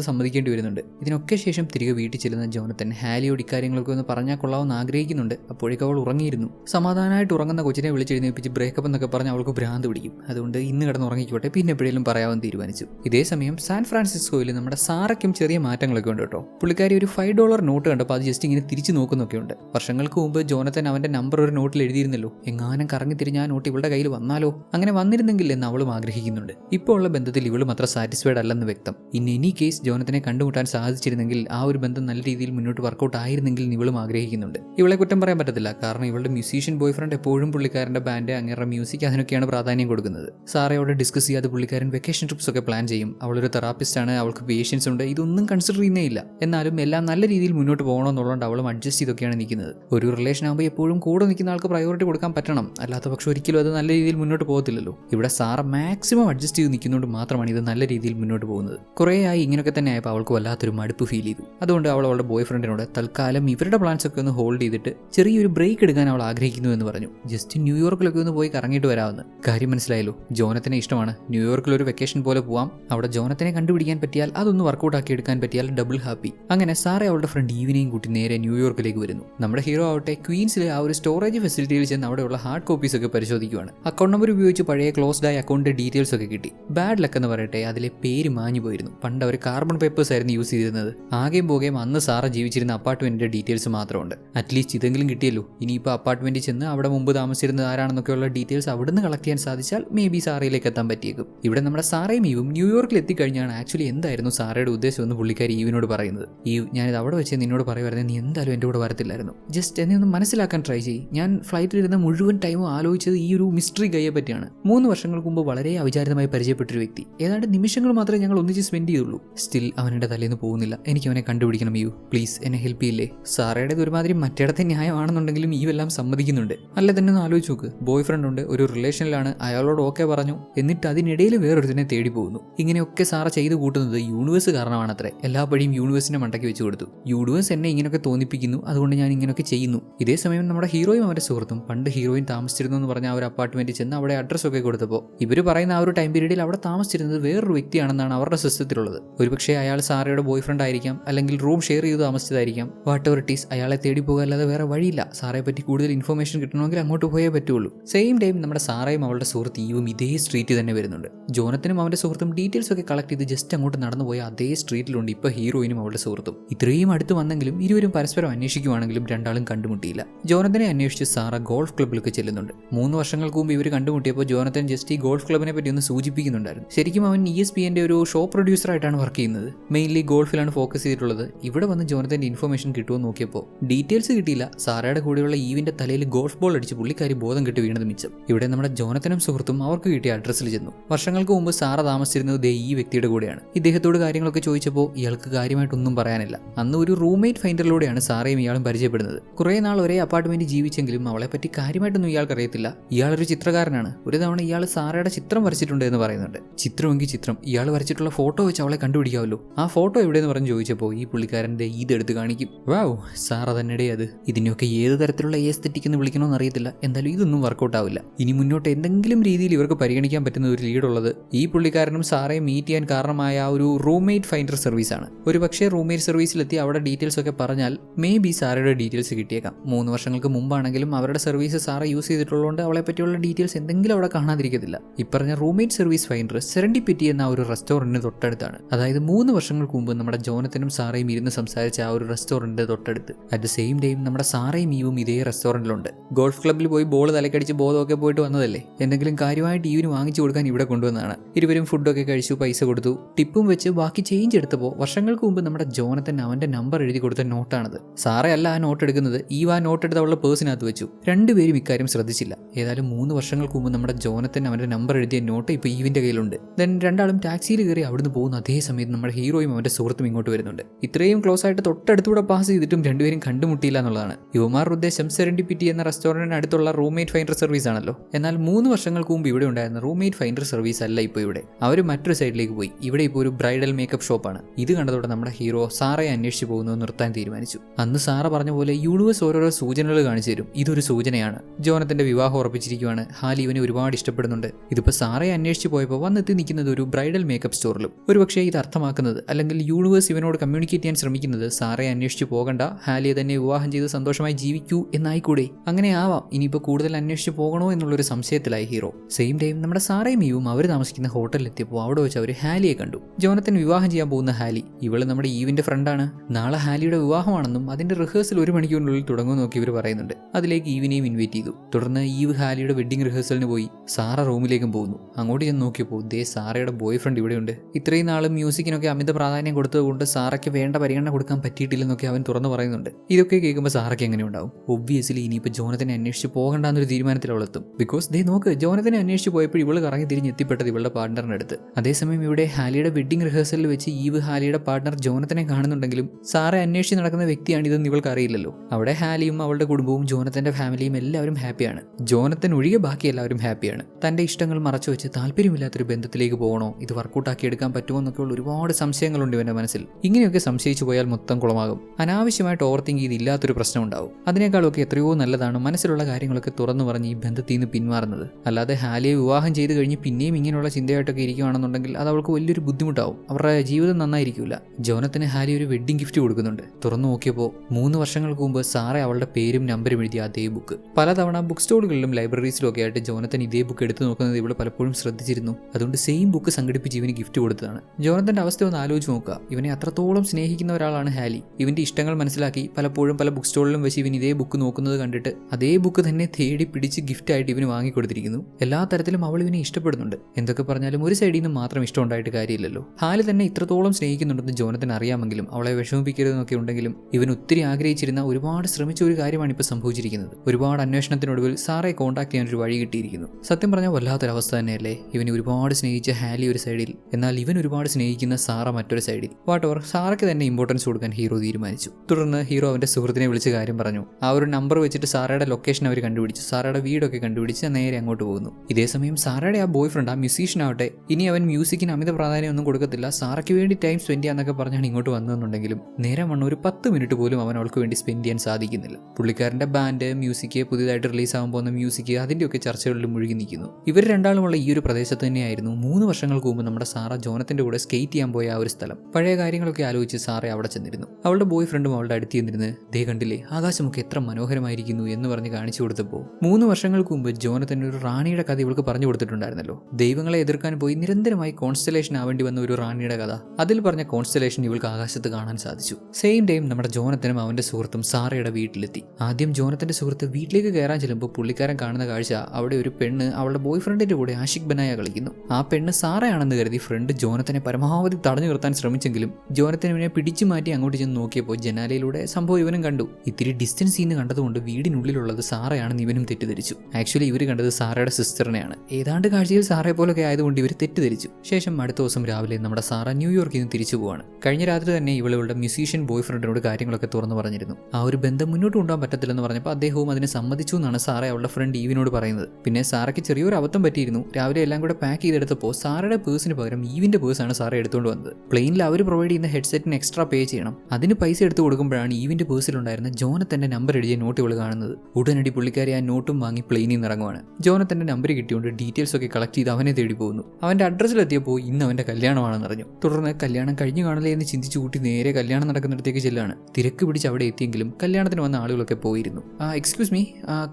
സമ്മതിക്കേണ്ടി വരുന്നുണ്ട്. ഇതിനൊക്കെ ശേഷം തിരികെ വീട്ടിൽ ചെല്ലുന്ന ജോനത്തൻ ഹാലിയോട് ഇക്കാര്യങ്ങളൊക്കെ ഒന്ന് പറഞ്ഞാൽ കൊള്ളാമെന്ന് ആഗ്രഹിക്കുന്നുണ്ട്. അപ്പോഴേക്കും അവൾ ഉറങ്ങിയിരുന്നു. സമാധാനമായിട്ട് ഉറങ്ങുന്ന കൊച്ചിനെ വിളിച്ചെഴുന്നേപ്പിച്ച് ബ്രേക്കപ്പ് എന്നൊക്കെ പറഞ്ഞ് അവൾക്ക് ഭ്രാന്ത് പിടിക്കും. അതുകൊണ്ട് ഇന്ന് കിടന്ന് ഉറങ്ങിക്കോട്ടെ. പിന്നെ എപ്പോഴേലും പറയാമെന്ന് തീരുമാനിച്ചു. ഇതേ സമയം സാൻ ഫ്രാൻസിസ്കോയിൽ നമ്മുടെ സാറയ്ക്കും ചെറിയ മാറ്റങ്ങളൊക്കെ ഉണ്ട് കേട്ടോ. പുള്ളിക്കാരി ഒരു ഫൈവ് ഡോളർ നോട്ട് കണ്ടപ്പോൾ അത് ജസ്റ്റ് ഇങ്ങനെ തിരിച്ചു നോക്കുന്നൊക്കെ ഉണ്ട്. വർഷങ്ങൾക്ക് മുമ്പ് ജോനത്തൻ അവന്റെ നമ്പർ ഒരു നോട്ടിൽ എഴുതിയിരുന്നല്ലോ. എങ്ങാനും കറങ്ങി തിരിഞ്ഞ് ആ നോട്ട് ഇവളുടെ കയ്യിൽ വന്നാലോ? അങ്ങനെ വന്നിരുന്നെങ്കിൽ എന്ന് അവളും ആഗ്രഹിക്കുന്നുണ്ട്. ഇപ്പോൾ ഉള്ള ബന്ധത്തിൽ ഇവളും അത്ര സാറ്റിസ്ഫൈഡ് അല്ലെന്ന് വ്യക്തം. ഇൻ എനി കേസ് ജോനത്തിനെ കണ്ടുമുട്ടാൻ സാധിച്ചിരുന്നെങ്കിൽ ആ ഒരു ബന്ധം നല്ല രീതിയിൽ മുന്നോട്ട് വർക്കൗട്ട് ആയിരുന്നെങ്കിൽ ഇവളും ആഗ്രഹിക്കുന്നുണ്ട്. ഇവളെ കുറ്റം പറയാൻ പറ്റത്തില്ല. കാരണം ഇവളുടെ മ്യൂസീഷ്യൻ ബോയ് ഫ്രണ്ട് എപ്പോഴും പുള്ളിക്കാരന്റെ ബാൻഡ് അങ്ങേറെ മ്യൂസിക് അതിനൊക്കെയാണ് പ്രാധാന്യം കൊടുക്കുന്നത്. സാറയോട് ഡിസ്കസ് ചെയ്യാതെ പുള്ളിക്കാരൻ വെക്കേഷൻ ട്രിപ്സ് ഒക്കെ പ്ലാൻ ചെയ്യും. അവളൊരു തെറാപ്പിസ്റ്റ് ആണ്. അവൾക്ക് പേഷ്യൻസ് ഉണ്ട്. ഇതൊന്നും കൺസിഡർ ചെയ്യുന്നേ ഇല്ല. എന്നാലും എല്ലാം നല്ല രീതിയിൽ മുന്നോട്ട് പോകണമെന്നുള്ളതുകൊണ്ട് അവളും അഡ്ജസ്റ്റ് ചെയ്തൊക്കെയാണ് നിൽക്കുന്നത്. ഒരു റിലേഷൻ ആകുമ്പോൾ എപ്പോഴും കൂടെ നിൽക്കുന്ന ആൾക്ക് പ്രയോറിറ്റി കൊടുക്കാൻ പറ്റണം. അല്ലാത്ത പക്ഷെ ഒരിക്കലും അത് നല്ല രീതിയിൽ മുന്നോട്ട് പോകത്തില്ലല്ലോ. ഇവിടെ സാറ മാക്സിമം അഡ്ജസ്റ്റ് ചെയ്ത് നിൽക്കുന്നതുകൊണ്ട് മാത്രമാണ് ഇത് നല്ല രീതിയിൽ മുന്നോട്ട് പോകുന്നത്. കുറേയായി ഇങ്ങനെയൊക്കെ തന്നെ ആയപ്പോൾ അവൾക്ക് വല്ലാത്തൊരു മടുപ്പ് ഫീൽ ചെയ്തു. അതുകൊണ്ട് അവൾ അവളുടെ ബോയ് ഫ്രണ്ടിനോട് തൽക്കാലം ഇവരുടെ പ്ലാൻസ് ഒക്കെ ഒന്ന് ഹോൾഡ് ചെയ്തിട്ട് ചെറിയൊരു ബ്രേക്ക് എടുക്കാൻ അവൾ ആഗ്രഹിക്കുന്നു എന്ന് പറഞ്ഞു. ജസ്റ്റ് ന്യൂയോർക്കിലൊക്കെ ഒന്ന് പോയി കറങ്ങിയിട്ട് വരാമെന്ന്. കാര്യം മനസ്സിലായല്ലോ ജോനത്തിനെ ഇഷ്ടമാണ്. ന്യൂയോർക്കിൽ ഒരു വെക്കേഷൻ പോലെ പോവാം. അവിടെ ജോനത്തിനെ കണ്ടുപിടിക്കാൻ പറ്റിയാൽ അതൊന്ന് വർക്കൗട്ട് ആക്കി എടുക്കാൻ പറ്റിയാൽ ഡബിൾ ഹാപ്പി അങ്ങനെ സാറെ അവളുടെ ഫ്രണ്ട് ഈവനിങ് കൂട്ടി നേരെ ന്യൂയോർക്കിലേക്ക് വരുന്നു. നമ്മുടെ ഹീറോ ആവട്ടെ ക്വീൻസിലെ ആ ഒരു സ്റ്റോറേജ് ഫെസിലിറ്റിയിൽ ചെന്ന് അവിടെയുള്ള ഹാർഡ് കോപ്പീസ് ഒക്കെ പരിശോധിക്കുകയാണ് അക്കൗണ്ട് നമ്പർ ഉപയോഗിച്ച് പഴയ ക്ലോസ്ഡ് ആയ അക്കൗണ്ടിന്റെ ഡീറ്റെയിൽസ് ഒക്കെ കിട്ടി. ബാഡ് ലക്ക് എന്ന് പറയട്ടെ അതിലെ പേര് മാഞ്ഞു പോയിരുന്നു. പണ്ട് അവർ കാർബൺ പേപ്പേഴ്സ് ആയിരുന്നു യൂസ് ചെയ്തിരുന്നത്. ആകെയും പോകെയും അന്ന് സാറ ജീവിച്ചിരുന്ന അപ്പാർട്ട്മെന്റിന്റെ ഡീറ്റെയിൽസ് മാത്രമുണ്ട്. അറ്റ്ലീസ്റ്റ് ഇതെങ്കിലും കിട്ടിയല്ലോ. ഇനിയിപ്പോൾ അപ്പാർട്ട്മെന്റിൽ ചെന്ന് അവിടെ മുമ്പ് താമസിച്ചിരുന്നത് ആരാണെന്നൊക്കെയുള്ള ഡീറ്റെയിൽസ് അവിടുന്ന് കളക്ട് ചെയ്യാൻ സാധിച്ചാൽ മേ ബി സാറയിലേക്ക് എത്താൻ പറ്റിയേക്കും. ഇവിടെ നമ്മുടെ സാറയും ഈവും ന്യൂയോർക്കിൽ എത്തിക്കഴിഞ്ഞാണ് ആക്ച്വലി എന്തായിരുന്നു സാറയുടെ ഉദ്ദേശം എന്ന് പുള്ളിക്കാരി ഈവിനോട് പറയുന്നത്. ഈ ഞാനിത് അവിടെ വെച്ച് നിന്നോട് പറയുമായിരുന്നു നീ എന്തായാലും എന്റെ കൂടെ വരത്തില്ലായിരുന്നു. ജസ്റ്റ് എന്നെ ഒന്ന് മനസ്സിലാക്കാൻ ട്രൈ ചെയ്യും. ഞാൻ ഫ്ലൈറ്റിലിരുന്ന മുഴുവൻ ടൈമും ആലോചിച്ചത് ഈ ഒരു മിസ്റ്ററി ഗയെ പറ്റിയാണ്. മൂന്ന് വർഷങ്ങൾക്ക് മുമ്പ് വളരെ അവിചാരിതമായി പരിചയപ്പെട്ടൊരു വ്യക്തി. ഏതാണ്ട് നിമിഷങ്ങൾ മാത്രമേ ഞങ്ങൾ ഒന്നിച്ച് സ്പെൻഡ് ചെയ്തുള്ളൂ. സ്റ്റിൽ അവന്റെ തലേന്ന് പോകുന്നില്ല. എനിക്ക് അവനെ കണ്ടുപിടിക്കണം യു പ്ലീസ് എന്നെ ഹെൽപ്പ് ചെയ്യില്ലേ? സാറയുടേത് ഒരുമാതിരി മറ്റേടത്തെ ന്യായമാണെന്നുണ്ടെങ്കിലും ഈ എല്ലാം സമ്മതിക്കുന്നുണ്ട്. അല്ല തന്നെ ഒന്ന് ആലോചിച്ച് നോക്ക്. ബോയ് ഫ്രണ്ട് ഉണ്ട് ഒരു റിലേഷനിലാണ് അയാളോട് ഓക്കെ പറഞ്ഞു. എന്നിട്ട് അതിനിടയിൽ വേറൊരുത്തിനെ തേടി പോകുന്നു. ഇങ്ങനെയൊക്കെ സാറ ചെയ്തു കൂട്ടുന്നത് യൂണിവേഴ്സ് കാരണമാണത്രേ. എല്ലാ പടിയും യൂണിവേഴ്സിനെ മണ്ടയ്ക്ക് വെച്ച് കൊടുത്തു. യൂണിവേഴ്സ് എന്നെ ഇങ്ങനെയൊക്കെ തോന്നിപ്പിക്കുന്നു. അതുകൊണ്ട് ഞാൻ ഇങ്ങനെയൊക്കെ ചെയ്യുന്നു. ഇതേ സമയം നമ്മുടെ ഹീറോയും അവരുടെ സുഹൃത്തും പണ്ട് ഹീറോയിൻ താമസിച്ചിരുന്നു എന്ന് പറഞ്ഞ ആ ഒരു അപ്പാർട്ട്മെന്റിൽ ചെന്ന് അവിടെ അഡ്രസ്സ് ഒക്കെ കൊടുത്തപ്പോൾ ഇവർ പറയുന്ന ആ ഒരു ടൈം പീരീഡിൽ അവിടെ താമസിച്ചിരുന്നത് വേറൊരു വ്യക്തിയാണെന്നാണ് അവരുടെ സിസ്റ്റത്തിലുള്ളത്. ഒരുപക്ഷെ അയാൾ സാറയുടെ ബോയ് ഫ്രണ്ട് ആയിരിക്കാം അല്ലെങ്കിൽ റൂം ഷെയർ ചെയ്ത് താമസിച്ചതായിരിക്കാം. വാട്ട് എവർ ഇറ്റ് ഈസ് അയാളെ തേടി പോകാല്ലാതെ വേറെ വഴിയില്ല. സാറയെ പറ്റി കൂടുതൽ ഇൻഫർമേഷൻ കിട്ടണമെങ്കിൽ അങ്ങോട്ട് പോയേ പറ്റുള്ളൂ. സെയിം ടൈം നമ്മുടെ സാറയും അവളുടെ സുഹൃത്ത് ഈവും ഇതേ സ്ട്രീറ്റിൽ തന്നെ വരുന്നുണ്ട്. ജോനത്തിനും അവന്റെ സുഹൃത്തും ഡീറ്റെയിൽസ് ഒക്കെ കളക്ട് ചെയ്ത് ജസ്റ്റ് അങ്ങോട്ട് നടന്നു പോയ അതേ സ്ട്രീറ്റിലുണ്ട് ഇപ്പോൾ ഹീറോയിനും അവളുടെ സുഹൃത്തും. ഇത്രയും അടുത്ത് വന്നെങ്കിലും ഇരുവരും പരസ്പരം അന്വേഷിക്കുവാണെങ്കിലും രണ്ടാളും കണ്ടുമുട്ടിയില്ല. ജോനത്തിനെ അന്വേഷിച്ച് സാറ ഗോൾഫ് ക്ലബ്ബിലേക്ക് ചെല്ലുന്നുണ്ട്. മൂന്ന് വർഷങ്ങൾക്ക് മുമ്പ് ഇവർ കണ്ടുമുട്ടിയപ്പോൾ ജോനത്തൻ ജസ്റ്റ് ഈ ഗോൾഫ് ക്ലബിനെ പറ്റി ഒന്ന് സൂചിപ്പിക്കുന്നുണ്ടായിരുന്നു. ശരിക്കും അവൻ ഇ എസ് പി എന്റെ ഒരു ഷോ പ്രൊഡ്യൂസറായിട്ടാണ് വർക്ക് ചെയ്യുന്നത്. മെയിൻലി ഗോൾഫിലാണ് ഫോക്കസ് ചെയ്തിട്ടുള്ളത്. ഇവിടെ വന്ന് ജോനത്തന്റെ ഇൻഫർമേഷൻ കിട്ടുമെന്ന് നോക്കിയപ്പോൾ ഡീറ്റെയിൽസ് കിട്ടിയില്ല. സാറയുടെ കൂടെയുള്ള ഈവിന്റെ തലയിൽ ഗോൾഫ് ബോൾ അടിച്ച് പുള്ളിക്കാരി ബോധം കിട്ടി വീണത് മിച്ചം. ഇവിടെ നമ്മുടെ ജോനത്തനും സുഹൃത്തും അവർക്ക് കിട്ടിയ അഡ്രസ്സിൽ ചെന്നു. വർഷങ്ങൾക്ക് മുമ്പ് സാറ താമസിച്ചിരുന്നത് ദേ ഈ വ്യക്തിയുടെ കൂടെയാണ്. ഇദ്ദേഹത്തോട് കാര്യങ്ങളൊക്കെ ചോദിച്ചപ്പോൾ ഇയാൾക്ക് കാര്യമായിട്ടൊന്നും പറയാനില്ല. അന്ന് ഒരു റൂംമേറ്റ് ഫൈൻഡറിലൂടെയാണ് സാറയും ഇയാളും പരിചയപ്പെടുന്നത്. കുറേ നാൾ ഒരേ അപ്പാർട്ട്മെന്റ് ജീവിച്ചെങ്കിലും അവളെ പറ്റി കാര്യമായിട്ടൊന്നും ഇയാൾക്ക് അറിയത്തില്ല ഇയാളൊരു ചിത്രകാരനാണ്. ഒരു തവണ ഇയാൾ സാറയുടെ ചിത്രം വരച്ചിട്ടുണ്ട് എന്ന് പറയുന്നുണ്ട്. ചിത്രമെങ്കിൽ ചിത്രം. ഇയാൾ വരച്ചിട്ടുള്ള ഫോട്ടോ വെച്ച് അവളെ കണ്ടുപിടിക്കാമല്ലോ. ആ ഫോട്ടോ എവിടെയെന്ന് പറഞ്ഞ് ചോദിച്ചപ്പോൾ ഈ പുള്ളിക്കാരന്റെ ഇതെടുത്ത് കാണിക്കും. വാവ് സാറ തന്നെടേ അത്. ഇതിനെയൊക്കെ ഏത് തരത്തിലുള്ള ഏസ്തെറ്റിക് എന്ന് വിളിക്കണമെന്ന് അറിയത്തില്ല. എന്തായാലും ഇതൊന്നും വർക്കൗട്ട് ആവില്ല. ഇനി മുന്നോട്ട് എന്തെങ്കിലും രീതിയിൽ ഇവർക്ക് പരിഗണിക്കാൻ പറ്റുന്ന ഒരു ലീഡുള്ളത് ഈ പുള്ളിക്കാരനും സാറയെ മീറ്റ് ചെയ്യാൻ കാരണമായ ഒരു റൂംമേറ്റ് ഫൈൻഡർ സർവീസാണ് ഒരു പക്ഷേ റൂംമേറ്റ് സർവീസിലെത്തി അവിടെ ഡീറ്റെയിൽസ് ഒക്കെ പറഞ്ഞാൽ മേ ബി സാറയുടെ ഡീറ്റെയിൽസ് കിട്ടിയേക്കാം. മൂന്ന് വർഷങ്ങൾക്ക് മുമ്പാണെങ്കിലും അവരുടെ സർവീസ് സാറ യൂസ് ചെയ്തിട്ടുള്ളതുകൊണ്ട് അവളെ പറ്റിയുള്ള ഡീറ്റെയിൽസ് എന്തെങ്കിലും അവിടെ കാണാതിരിക്കത്തില്ല. ഇപ്പറഞ്ഞ റൂംമേറ്റ് സർവീസ് ഫൈൻഡർ സെറൻഡിപ്പിറ്റി എന്ന ആ ഒരു റെസ്റ്റോറന്റിന് തൊട്ടടുത്താണ്. അതായത് മൂന്ന് വർഷങ്ങൾക്ക് മുമ്പ് നമ്മുടെ ജോനത്തിനും സാറയും ഇരുന്ന് സംസാരിച്ച ആ ഒരു റെസ്റ്റോറന്റിന്റെ തൊട്ടടുത്ത്. അറ്റ് ദ സെയിം ടൈം നമ്മുടെ സാറയും ഈവും ഇതേ റെസ്റ്റോറന്റിലുണ്ട് ഗോൾഫ് ക്ലബ്ബിൽ പോയി ബോൾ തലക്കടിച്ച് ബോധമൊക്കെ പോയിട്ട് വന്നതല്ലേ? എന്തെങ്കിലും കാര്യമായിട്ട് ഈവിന് വാങ്ങിച്ചു കൊടുക്കാൻ ഇവിടെ കൊണ്ടുവന്നതാണ്. ഇരുവരും ഫുഡൊക്കെ കഴിച്ചു പൈസ കൊടുത്തു. ടിപ്പും വെച്ച് ബാക്കി ചേഞ്ച് എടുത്തപ്പോൾ വർഷങ്ങൾക്ക് മുമ്പ് നമ്മുടെ ജോനത്തൻ അവന്റെ നമ്പർ എഴുതി കൊടുത്ത നോട്ടാണത് സാറേ അല്ല ആ നോട്ട് എടുക്കുന്നത്. ഈവ് ആ നോട്ട് എടുത്ത് അവളുടെ പേഴ്സിനകത്ത് വെച്ചു. രണ്ടുപേരും ഇക്കാര്യം ശ്രദ്ധിച്ചില്ല. ഏതായാലും മൂന്ന് വർഷങ്ങൾക്ക് മുമ്പ് നമ്മുടെ ജോനത്തൻ അവന്റെ നമ്പർ എഴുതിയ നോട്ട് ഇപ്പോൾ ഈവിന്റെ കയ്യിലുണ്ട്. ദെൻ രണ്ടാളും ടാക്സിയിൽ കയറി അവിടുന്ന് പോകുന്ന അതേ സമയത്ത് നമ്മുടെ ഹീറോയും അവന്റെ സുഹൃത്തും ഇങ്ങോട്ട് വരുന്നുണ്ട്. ഇത്രയും ക്ലോസ് ആയിട്ട് തൊട്ടടുത്തൂടെ പാസ് ചെയ്തിട്ടും രണ്ടുപേരും കണ്ടുമുട്ടിയില്ല എന്നുള്ളതാണ്. യുവമാരുടെ ഉദ്ദേശം സെറൻഡിപ്പിറ്റി എന്ന റെസ്റ്റോറന്റിന് അടുത്തുള്ള റൂംമേറ്റ് ഫൈൻഡർ സർവീസ് ആണല്ലോ. എന്നാൽ മൂന്ന് വർഷങ്ങൾക്ക് മുമ്പ് ഇവിടെ ഉണ്ടായിരുന്ന റൂംമേറ്റ് ഫൈൻഡർ സർവീസ് അല്ല ഇപ്പോൾ ഇവിടെ. അവർ മറ്റൊരു സൈഡിലേക്ക് പോയി. ഇവിടെ ഇപ്പോൾ ഒരു ബ്രൈഡൽ മേക്കപ്പ് ഷോപ്പാണ് ഇത് കണ്ടതോടെ നമ്മുടെ ഹീറോ സാറയെ അന്വേഷിച്ച് പോകുന്നത് നിർത്താൻ തീരുമാനിച്ചു. അന്ന് സാറ പറഞ്ഞ പോലെ യൂണിവേഴ്സ് ഓരോരോ സൂചനകൾ കാണിച്ചു തരും. ഇതൊരു സൂചനയാണ്. ജോനത്തിന്റെ വിവാഹം ഉറപ്പിച്ചിരിക്കുകയാണ് ഹാലി ഇവനെ ഒരുപാട് ഇഷ്ടപ്പെടുന്നുണ്ട്. ഇതിപ്പോൾ സാറയെ അന്വേഷിച്ച് പോയപ്പോൾ വന്നെത്തി നിൽക്കുന്നത് ഒരു ബ്രൈഡൽ മേക്കപ്പ് സ്റ്റോറിലും ഒരുപക്ഷേ ഇത് അർത്ഥമാക്കുന്നത് അല്ലെങ്കിൽ യൂണിവേഴ്സ് ഇവനോട് കമ്മ്യൂണിക്കേറ്റ് ചെയ്യാൻ ശ്രമിക്കുന്നത് സാറയെ അന്വേഷിച്ച് പോകണ്ട ഹാലിയെ തന്നെ വിവാഹം ചെയ്ത് സന്തോഷമായി ജീവിക്കൂ എന്നായിക്കൂടെ? അങ്ങനെ ആവാം. ഇനിയിപ്പോൾ കൂടുതൽ അന്വേഷിച്ച് പോകണോ എന്നുള്ളൊരു സംശയത്തിലായി ഹീറോ. സെയിം ടൈം നമ്മുടെ സാറയും ഈവും അവർ താമസിക്കുന്ന ഹോട്ടലിൽ എത്തിയപ്പോൾ അവിടെ വെച്ച് അവർ ഹാലിയെ കണ്ടു. ജോനത്തിന് വിവാഹം ചെയ്യാൻ പോകുന്ന ഹാലി ഇവൾ നമ്മുടെ ഈവിന്റെ ഫ്രണ്ടാണ് നാളെ ഹാലിയുടെ വിവാഹമാണെന്നും അതിന്റെ റിഹേഴ്സൽ ഒരു മണിക്കൂറിനുള്ളിൽ നോക്കി ഇവർ പറയുന്നുണ്ട്. അതിലേക്ക് ഈവിനെയും ഇൻവൈറ്റ് ചെയ്തു. തുടർന്ന് ഈവ് ഹാലിയുടെ വെഡിങ് റിഹേഴ്സലിന് പോയി. സാറ റൂമിലേക്കും പോകുന്നു. അങ്ങോട്ട് ചെന്ന് നോക്കിയപ്പോൾ ദേ സാറയുടെ ബോയ് ഫ്രണ്ട് ഇവിടെയുണ്ട്. ഇത്രയും നാൾ മ്യൂസിക്കിനൊക്കെ അമിത പ്രാധാന്യം കൊടുത്തതുകൊണ്ട് സാറയ്ക്ക് വേണ്ട പരിഗണന കൊടുക്കാൻ പറ്റിയിട്ടില്ലെന്നൊക്കെ അവൻ തുറന്നു പറയുന്നുണ്ട്. ഇതൊക്കെ കേൾക്കുമ്പോൾ സാറയ്ക്ക് എങ്ങനെ ഉണ്ടാവും? ഒബ്വിയസ്ലി ഇനിയിപ്പോൾ ജോനത്തിനെ അന്വേഷിച്ച് പോകണ്ടെന്നൊരു തീരുമാനത്തിൽ അവളെത്തും ബിക്കോസ് ദേ നോക്ക് ജോനത്തിനെ അന്വേഷിച്ച് പോയപ്പോൾ ഇവൾ കറങ്ങി തിരിഞ്ഞ് എത്തിപ്പെട്ടത് ഇവളുടെ പാർട്ണറിന്റെ അടുത്ത്. അതേസമയം ഇവിടെ ഹാലിയുടെ വെഡിങ് റിഹേഴ്സലിൽ വെച്ച് ഈവ് ഹാലിയുടെ പാർട്ണർ ജോനത്തിനെ കാണുന്നുണ്ടെങ്കിലും സാറെ അന്വേഷിച്ച് നടക്കുന്ന വ്യക്തിയാണ് ഇതെന്ന് ഇവൾക്ക് അറിയില്ലല്ലോ. അവിടെ ഹാലിയും അവളുടെ കുടുംബവും ജോനത്തിന്റെ ഫാമിലിയും എല്ലാവരും ഹാപ്പിയാണ് ജോനത്തൻ ഒഴികെ ബാക്കി എല്ലാവരും ഹാപ്പിയാണ് തന്റെ ഇഷ്ടങ്ങൾ മറച്ചു വെച്ച് താല്പര്യമില്ലാത്തൊരു ബന്ധത്തിലേക്ക് പോകണോ ഇത് വർക്കൗട്ട് ആക്കി എടുക്കാൻ പറ്റുമോ എന്നൊക്കെയുള്ള ഒരുപാട് സംശയങ്ങളുണ്ട് ഇവന്റെ മനസ്സിൽ. ഇങ്ങനെയൊക്കെ സംശയിച്ചു പോയാൽ മൊത്തം കുളമാകും. അനാവശ്യമായിട്ട് ഓവർ തിങ്ക് ചെയ്ത് ഇല്ലാത്തൊരു പ്രശ്നം ഉണ്ടാവും. അതിനേക്കാളൊക്കെ എത്രയോ നല്ലതാണ് മനസ്സിലുള്ള കാര്യങ്ങളൊക്കെ തുറന്നു പറഞ്ഞ് ഈ ബന്ധത്തിൽ നിന്ന് പിന്മാറുന്നത് അല്ലാതെ ഹാലിയെ വിവാഹം ചെയ്ത് കഴിഞ്ഞ് പിന്നെയും ഇങ്ങനെയുള്ള ചിന്തയായിട്ടൊക്കെ ഇരിക്കുകയാണെന്നുണ്ടെങ്കിൽ അത് അവൾക്ക് വലിയൊരു ബുദ്ധിമുട്ടാവും. അവരുടെ ജീവിതം നന്നായിരിക്കില്ല ജോനത്തിന് ഹാലി ഒരു വെഡ്ഡിംഗ് ഗിഫ്റ്റ് കൊടുക്കുന്നുണ്ട്. തുറന്നു നോക്കിയപ്പോൾ മൂന്ന് വർഷങ്ങൾക്ക് മുമ്പ് സാറെ അവളുടെ പേരും നമ്പരും എഴുതിയ അതേ ബുക്ക് പലതവണ ബുക്ക് സ്റ്റോളുകളിലും ലൈബ്രറീസിലും ഒക്കെ ആയിട്ട് ജോനത്തൻ ഇതേ ബുക്ക് എടുത്തു നോക്കുന്നത് ഇവൾ പലപ്പോഴും ശ്രദ്ധിച്ചിരുന്നു. അതുകൊണ്ട് സെയിം സംഘടിപ്പിച്ച് ഇവന് ഗിഫ്റ്റ് കൊടുത്തതാണ്. ജോനത്തിന്റെ അവസ്ഥ ഒന്ന് ആലോചിച്ച് നോക്കുക. ഇവനെ അത്രത്തോളം സ്നേഹിക്കുന്ന ഒരാളാണ് ഹാലി. ഇവന്റെ ഇഷ്ടങ്ങൾ മനസ്സിലാക്കി പലപ്പോഴും പല ബുക്ക് സ്റ്റോളിലും വെച്ച് ഇവൻ ഇതേ ബുക്ക് നോക്കുന്നത് കണ്ടിട്ട് അതേ ബുക്ക് തന്നെ തേടി പിടിച്ച് ഗിഫ്റ്റ് ആയിട്ട് ഇവന് വാങ്ങിക്കൊടുത്തിരിക്കുന്നു. എല്ലാ തരത്തിലും അവൾ ഇവനെ ഇഷ്ടപ്പെടുന്നുണ്ട്. എന്തൊക്കെ പറഞ്ഞാലും ഒരു സൈഡിൽ നിന്ന് മാത്രം ഇഷ്ടമുണ്ടായിട്ട് കാര്യമില്ലല്ലോ. ഹാലി തന്നെ ഇത്രത്തോളം സ്നേഹിക്കുന്നുണ്ടെന്ന് ജോനത്തിന് അറിയാമെങ്കിലും അവളെ വിഷമിപ്പിക്കരുതെന്നൊക്കെ ഉണ്ടെങ്കിലും ഇവൻ ഒത്തിരി ആഗ്രഹിച്ചിരുന്ന ഒരുപാട് ശ്രമിച്ച ഒരു കാര്യമാണ് ഇപ്പോൾ സംഭവിച്ചിരിക്കുന്നത്. ഒരുപാട് അന്വേഷണത്തിനൊടുവിൽ സാറെ കോൺടാക്ട് ചെയ്യാൻ ഒരു വഴി കിട്ടിയിരിക്കുന്നു. സത്യം പറഞ്ഞാൽ വല്ലാത്തൊരവസ്ഥ തന്നെയല്ലേ? ഇവനെ ഒരുപാട് സ്നേഹിച്ച ഹാലി ഒരു സൈഡിൽ. എന്നാൽ ഇവൻ ഒരുപാട് സ്നേഹിക്കുന്ന സാറ മറ്റൊരു സൈഡിൽ. വാട്ടവർ സാറയ്ക്ക് തന്നെ ഇമ്പോർട്ടൻസ് കൊടുക്കാൻ ഹീറോ തീരുമാനിച്ചു. തുടർന്ന് ഹീറോ അവന്റെ സുഹൃത്തിനെ വിളിച്ച് കാര്യം പറഞ്ഞു. ആ ഒരു നമ്പർ വെച്ചിട്ട് സാറയുടെ ലൊക്കേഷൻ അവർ കണ്ടുപിടിച്ചു. സാറയുടെ വീടൊക്കെ കണ്ടുപിടിച്ച് നേരെ അങ്ങോട്ട് പോകുന്നു. ഇതേസമയം സാറയുടെ ആ ബോയ് ഫ്രണ്ട് ആ മ്യൂസീഷ്യൻ ആവട്ടെ ഇനി അവൻ മ്യൂസിക്കിന് അമിത പ്രാധാന്യമൊന്നും കൊടുക്കത്തില്ല. സാറയ്ക്ക് വേണ്ടി ടൈം സ്പെൻഡ് ചെയ്യാന്നൊക്കെ പറഞ്ഞാണ് ഇങ്ങോട്ട് വന്നതെന്നുണ്ടെങ്കിലും നേരെ വണ്ണം ഒരു പത്ത് മിനിറ്റ് പോലും അവൻ അവൾക്ക് വേണ്ടി സ്പെൻഡ് ചെയ്യാൻ സാധിക്കുന്നില്ല. പുള്ളിക്കാരന്റെ ബാൻഡ് മ്യൂസിക് പുതിയതായിട്ട് റിലീസ് ആകാൻ പോകുന്ന മ്യൂസിക് അതിന്റെയൊക്കെ ചർച്ചകളിൽ മുഴുകി നിൽക്കുന്നു. ഇവർ രണ്ടാളുമുള്ള ഈ ഒരു പ്രദേശത്ത് തന്നെയായിരുന്നു മൂന്ന് വർഷങ്ങൾക്ക് മുമ്പ് നമ്മുടെ സാറ ജോനത്തിന്റെ കൂടെ സ്കേറ്റ് ചെയ്യാൻ പോയ ആ ഒരു സ്ഥലം. പഴയ കാര്യങ്ങളൊക്കെ ആലോചിച്ച് സാറെ അവിടെ ചെന്നിരുന്നു. അവളുടെ ബോയ് ഫ്രണ്ടും അവളുടെ അടുത്ത് ചെന്നിരുന്ന് ദേ കണ്ടില്ലേ ആകാശമൊക്കെ എത്ര മനോഹരമായിരിക്കുന്നു എന്ന് പറഞ്ഞ് കാണിച്ചു കൊടുത്തപ്പോൾ മൂന്ന് വർഷങ്ങൾക്ക് മുമ്പ് ജോനത്തിന് ഒരു റാണിയുടെ കഥ ഇവൾക്ക് പറഞ്ഞു കൊടുത്തിട്ടുണ്ടായിരുന്നല്ലോ. ദൈവങ്ങളെ എതിർക്കാൻ പോയി നിരന്തരമായി കോൺസ്റ്റലേഷൻ ആവേണ്ടി വന്ന ഒരു റാണിയുടെ കഥ. അതിൽ പറഞ്ഞ കോൺസ്റ്റലേഷൻ ഇവൾക്ക് ആകാശത്ത് കാണാൻ സാധിച്ചു. സെയിം ടൈം നമ്മുടെ ജോനത്തിനും അവന്റെ സുഹൃത്തും സാറയുടെ വീട്ടിലെത്തി. ആദ്യം ജോനത്തിന്റെ സുഹൃത്ത് വീട്ടിലേക്ക് കയറാൻ ചെല്ലുമ്പോൾ പുള്ളിക്കാരൻ കാണുന്ന കാഴ്ച അവിടെ ഒരു പെണ്ണ് അവളുടെ ബോയ് ഫ്രണ്ടിന്റെ കൂടെ ആഷിക് ബനായ കളിക്കുന്നു. ആ പെണ്ണ് സാറയാണെന്ന് കരുതി ഫ്രണ്ട് ജോനത്തിനെ പരമാവധി തടഞ്ഞു നിർത്താൻ ശ്രമിച്ചെങ്കിലും ജോനത്തിനെ പിടിച്ചു മാറ്റി അങ്ങോട്ട് ചെന്ന് നോക്കിയപ്പോൾ ജനാലയിലൂടെ സംഭവം ഇവനും കണ്ടു. ഇത്തിരി ഡിസ്റ്റൻസ് ഇന്ന് കണ്ടതുകൊണ്ട് വീടിനുള്ളിലുള്ളത് സാറയാണെന്ന് ഇവനും തെറ്റിദ്ധരിച്ചു. ആക്ച്വലി ഇവർ കണ്ടത് സാറയുടെ സിസ്റ്ററിനെയാണ് ഏതാണ്ട് കാഴ്ചയിൽ സാറയെ പോലൊക്കെ ആയതുകൊണ്ട് ഇവർ തെറ്റിദ്ധരിച്ചു. ശേഷം അടുത്ത ദിവസം രാവിലെ നമ്മുടെ സാറ ന്യൂയോർക്കിൽ നിന്ന് തിരിച്ചു പോവാണ്. കഴിഞ്ഞ രാത്രി തന്നെ ഇവളുടെ മ്യൂസീഷ്യൻ ബോയ് ഫ്രണ്ടിനോട് കാര്യങ്ങളൊക്കെ തുറന്നു പറഞ്ഞിരുന്നു. ആ ഒരു ബന്ധം മുന്നോട്ട് കൊണ്ടുപോകാൻ പറ്റത്തില്ലെന്ന് പറഞ്ഞപ്പോൾ അദ്ദേഹവും അതിനെ സമ്മതിച്ചു എന്നാണ് സാറ അവളുടെ ഫ്രണ്ട് ഈവിനോട് പറയുന്നത്. പിന്നെ സാറയ്ക്ക് ചെറിയൊരു അബദ്ധം പറ്റിയിരുന്നു. രാവിലെ എല്ലാം കൂടെ പാക്ക് ചെയ്തെടുത്തപ്പോൾ സാറയുടെ പേഴ്സിന് പകരം ഈവിന്റെ പേഴ്സാണ് സാറ എടുത്തുകൊണ്ട് വന്നത്. പ്ലെയിനിൽ അവർ പ്രൊവൈഡ് ചെയ്യുന്ന ഹെഡ്സെറ്റിന് എക്സ്ട്രാ പേ ചെയ്യണം. അതിന് പൈസ എടുത്തു കൊടുക്കുമ്പോഴാണ് ഈവിന്റെ പേഴ്സിലുണ്ടായിരുന്ന ജോനത്തന്റെ നമ്പർ എഴുതിയ നോട്ട് ഇവൾ കാണുന്നത്. ഉടനടി പുള്ളിക്കാരി ആ നോട്ടും വാങ്ങി പ്ലെയിനിൽ നിന്ന് ഇറങ്ങുവാണ്. ജോനത്തന്റെ നമ്പർ കിട്ടിയോണ്ട് ഡീറ്റെയിൽസ് ഒക്കെ കളക്ട് ചെയ്ത് അവനെ തേടി പോകുന്നു. അവന്റെ അഡ്രസ്സിലെത്തിയപ്പോൾ ഇന്ന് അവന്റെ കല്യാണമാണെന്ന് അറിഞ്ഞു. തുടർന്ന് കല്യാണം കഴിഞ്ഞു കാണലേ എന്ന് ചിന്തിച്ചു കൂട്ടി നേരെ കല്യാണം നടക്കുന്നിടത്തേക്ക് ചെല്ലാണ് തിരക്ക് പിടിച്ച് അവിടെ എത്തിയെങ്കിലും കല്യാണത്തിന് വന്ന ആളുകളൊക്കെ പോയിരുന്നു. ആ എക്സ്ക്യൂസ് മീ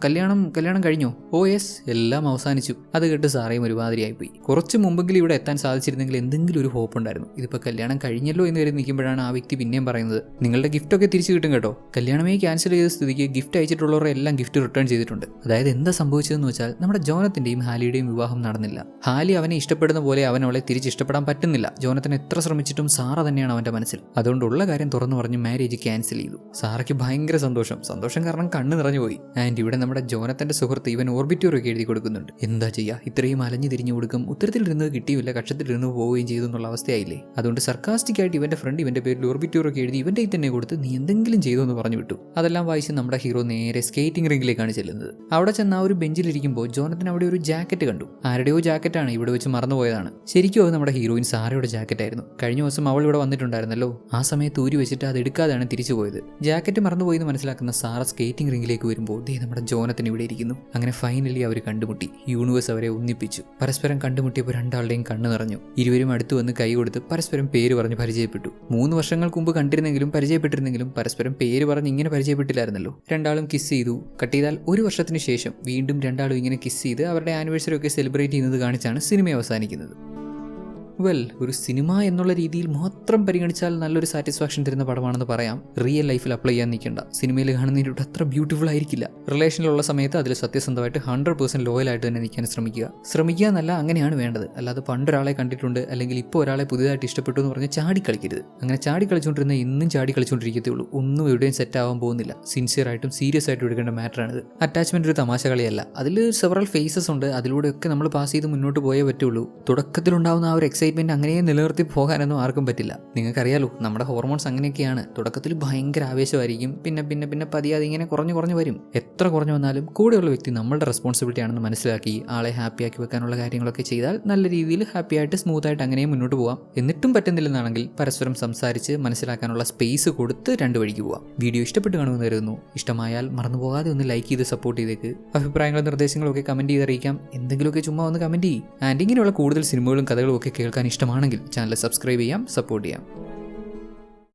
കല്യാണം കല്യാണം കഴിഞ്ഞോ? ഓ യെസ് എല്ലാം അവസാനിച്ചു. അത് കേട്ട് സാറേയും ഒരുമാതിരിയായി പോയി കുറച്ച് മുമ്പെങ്കിലും ഇവിടെ എത്താൻ സാധിച്ചിരുന്നെങ്കിൽ എന്തെങ്കിലും ഒരു ഹോപ്പ് ഉണ്ടായിരുന്നു. ഇതിപ്പോൾ കല്യാണം കഴിഞ്ഞല്ലോ എന്ന് വരെ നിൽക്കുമ്പോഴാണ് ആ വ്യക്തി പിന്നെയും പറയുന്നത്. നിങ്ങളുടെ ഗിഫ്റ്റ് ഒക്കെ തിരിച്ചു കിട്ടും കേട്ടോ. കല്യാണമേ ക്യാൻസൽ ചെയ്ത സ്ഥിതിക്ക് ഗിഫ്റ്റ് അയച്ചിട്ടുള്ളവരെ എല്ലാം ഗിഫ്റ്റ് റിട്ടേൺ ചെയ്തിട്ടുണ്ട്. അതായത് എന്താ സംഭവിച്ചതെന്ന് വെച്ചാൽ നമ്മുടെ ജോനത്തിന്റെയും ഹാലിയുടെയും വിവാഹം നടന്നില്ല. ഹാലി അവനെ ഇഷ്ടപ്പെടുന്ന പോലെ അവൻ അവളെ തിരിച്ച് ഇഷ്ടപ്പെടാൻ പറ്റുന്നില്ല. ജോനത്തിന് എത്ര ശ്രമിച്ചിട്ടും സാറ തന്നെയാണ് അവന്റെ മനസ്സിൽ. അതുകൊണ്ടുള്ള കാര്യം തുറന്നു പറഞ്ഞ് മാരേജ് ക്യാൻസൽ ചെയ്തു. സാറയ്ക്ക് ഭയങ്കര സന്തോഷം. സന്തോഷം കാരണം കണ്ണ് നിറഞ്ഞു പോയി. ആൻഡ് ഇവിടെ നമ്മുടെ ജോനത്തന്റെ സുഹൃത്ത് ഇവൻ ഓർബിറ്റോറൊക്കെ എഴുതി കൊടുക്കുന്നുണ്ട്. എന്താ ചെയ്യുക ഇത്രയും അലഞ്ഞു തിരിഞ്ഞു കൊടുക്കും. ഉത്തരത്തിൽ ഇരുന്നത് കിട്ടിയ കിട്ടിയില്ല കക്ഷത്തിലിരുന്ന് പോവുകയും ചെയ്തു എന്നുള്ള അവസ്ഥയായില്ലേ? അതുകൊണ്ട് സർക്കാസ്റ്റിക് ആയിട്ട് ഇവന്റെ ഫ്രണ്ട് ഇവന്റെ പേരിൽ ഓർബിറ്റൂറൊക്കെ എഴുതി ഇവന്റെ തന്നെ കൊടുത്ത് നീ എന്തെങ്കിലും ചെയ്തു എന്ന് പറഞ്ഞു വിട്ടു. അതെല്ലാം വായിച്ച് നമ്മുടെ ഹീറോ നേരെ സ്കേറ്റിംഗ് റിംഗിലേക്കാണ് ചെല്ലുന്നത്. അവിടെ ചെന്ന ആ ഒരു ബെഞ്ചിലിരിക്കുമ്പോൾ ജോനത്തിന് അവിടെ ഒരു ജാക്കറ്റ് കണ്ടു. ആരുടെയോ ജാക്കറ്റാണ് ഇവിടെ വെച്ച് മറന്നുപോയതാണ്. ശരിക്കും അത് നമ്മുടെ ഹീറോയിൻ സാറയുടെ ജാക്കറ്റായിരുന്നു കഴിഞ്ഞ ദിവസം അവൾ ഇവിടെ വന്നിട്ടുണ്ടായിരുന്നല്ലോ. ആ സമയത്ത് ഊരി വെച്ചിട്ട് അത് എടുക്കാതെയാണ് തിരിച്ചു പോയത്. ജാക്കറ്റ് മറന്നുപോയി എന്ന് മനസ്സിലാക്കുന്ന സാറ സ്കേറ്റിംഗ് റിംഗിലേക്ക് വരുമ്പോൾ ദേ നമ്മുടെ ജോനത്തിന് ഇവിടെ ഇരിക്കുന്നു. അങ്ങനെ ഫൈനലി അവർ കണ്ടുമുട്ടി. യൂണിവേഴ്സ് അവരെ ഒന്നിപ്പിച്ചു. പരസ്പരം കണ്ടുമുട്ടിയപ്പോൾ രണ്ടാളുടെയും കണ്ണ് നിറഞ്ഞു. ഇരുവരും അടുത്തു വന്ന് കൈ കൊടുത്ത് പരസ്പരം പേര് പറഞ്ഞ് പരിചയപ്പെട്ടു. മൂന്ന് വർഷങ്ങൾക്ക് മുമ്പ് കണ്ടിരുന്നെങ്കിലും പരിചയപ്പെട്ടിരുന്നെങ്കിലും പരസ്പരം പേര് പറഞ്ഞ് ഇങ്ങനെ പരിചയപ്പെട്ടില്ലായിരുന്നല്ലോ. രണ്ടാളും കിസ് ചെയ്തു. കട്ട് ചെയ്താൽ ഒരു വർഷത്തിന് ശേഷം വീണ്ടും രണ്ടാളും ഇങ്ങനെ കിസ് ചെയ്ത് അവരുടെ ആനിവേഴ്സറി ഒക്കെ സെലിബ്രേറ്റ് ചെയ്യുന്നത് കാണിച്ചാണ് സിനിമ അവസാനിക്കുന്നത്. വെൽ ഒരു സിനിമ എന്നുള്ള രീതിയിൽ മാത്രം പരിഗണിച്ചാൽ നല്ലൊരു സാറ്റിസ്ഫാക്ഷൻ തരുന്ന പടമാണെന്ന് പറയാം. റിയൽ ലൈഫിൽ അപ്ലൈ ചെയ്യാൻ നിൽക്കേണ്ട. സിനിമയിൽ കാണുന്നതിനോട് അത്ര ബ്യൂട്ടിഫുൾ ആയിരിക്കില്ല. റിലേഷനിലുള്ള സമയത്ത് അതിൽ സത്യസന്ധമായിട്ട് ഹൺഡ്രഡ് പേഴ്സന്റ് ലോയലായിട്ട് തന്നെ നിൽക്കാൻ ശ്രമിക്കുക. ശ്രമിക്കുക എന്നല്ല അങ്ങനെയാണ് വേണ്ടത്. അല്ലാതെ പണ്ടൊരാളെ കണ്ടിട്ടുണ്ട് അല്ലെങ്കിൽ ഇപ്പോൾ ഒരാളെ പുതിയതായിട്ട് ഇഷ്ടപ്പെട്ടു എന്ന് പറഞ്ഞ് ചാടി കളിക്കരുത്. അങ്ങനെ ചാടി കളിച്ചുകൊണ്ടിരുന്ന ഇന്നും ചാടി കളിച്ചുകൊണ്ടിരിക്കത്തേ ഉള്ളൂ. ഒന്നും എവിടെയും സെറ്റ് ആവാൻ പോകുന്നില്ല. സിൻസിയർ ആയിട്ടും സീരിയസ് ആയിട്ടും എടുക്കേണ്ട മാറ്ററാണിത് അറ്റാച്ച്മെന്റ് ഒരു തമാശ കളിയല്ല. അതിൽ സെവറൽ ഫേസസ് ഉണ്ട്. അതിലൂടെയൊക്കെ നമ്മൾ പാസ് ചെയ്ത് മുന്നോട്ട് പോയേ പറ്റുള്ളൂ. തുടക്കത്തിലുണ്ടാവുന്ന ആ ഒരു എക്സൈറ്റ്മെന്റ് അങ്ങനെ നിലനിർത്തി പോകാനൊന്നും ആർക്കും പറ്റില്ല. നിങ്ങൾക്കറിയാലോ നമ്മുടെ ഹോർമോൺസ് അങ്ങനെയൊക്കെയാണ്. തുടക്കത്തിൽ ഭയങ്കര ആവേശമായിരിക്കും. പിന്നെ പിന്നെ പിന്നെ പതിയെ അതിങ്ങനെ കുറഞ്ഞു കുറഞ്ഞു വരും. എത്ര കുറഞ്ഞു വന്നാലും കൂടെയുള്ള വ്യക്തി നമ്മുടെ റെസ്പോൺസിബിലിറ്റി ആണെന്ന് മനസ്സിലാക്കി ആളെ ഹാപ്പി ആക്കി വെക്കാനുള്ള കാര്യങ്ങളൊക്കെ ചെയ്താൽ നല്ല രീതിയിൽ ഹാപ്പി ആയിട്ട് സ്മൂത്ത് ആയിട്ട് അങ്ങനെ മുന്നോട്ട് പോവാം. എന്നിട്ടും പറ്റുന്നില്ലെന്നാണെങ്കിൽ പരസ്പരം സംസാരിച്ച് മനസ്സിലാക്കാനുള്ള സ്പേസ് കൊടുത്ത് രണ്ടു വഴിക്ക് പോവാം. വീഡിയോ ഇഷ്ടപ്പെട്ട് കാണുമെന്ന് കരുതുന്നു. ഇഷ്ടമായാൽ മറന്നു പോകാതെ ഒന്ന് ലൈക്ക് ചെയ്ത് സപ്പോർട്ട് ചെയ്തേക്ക്. അഭിപ്രായങ്ങളും നിർദ്ദേശങ്ങളും ഒക്കെ കമന്റ് ചെയ്ത് അറിയിക്കാം എന്തെങ്കിലുമൊക്കെ ചുമ്മാ ഒന്ന് കമന്റ് ചെയ്യും. ആൻഡ് ഇങ്ങനെയുള്ള കൂടുതൽ സിനിമകളും കഥകളും ഒക്കെ കേൾക്കാൻ ഇഷ്ടമാണെങ്കിൽ ചാനൽ സബ്സ്ക്രൈബ് ചെയ്യാം സപ്പോർട്ട് ചെയ്യാം.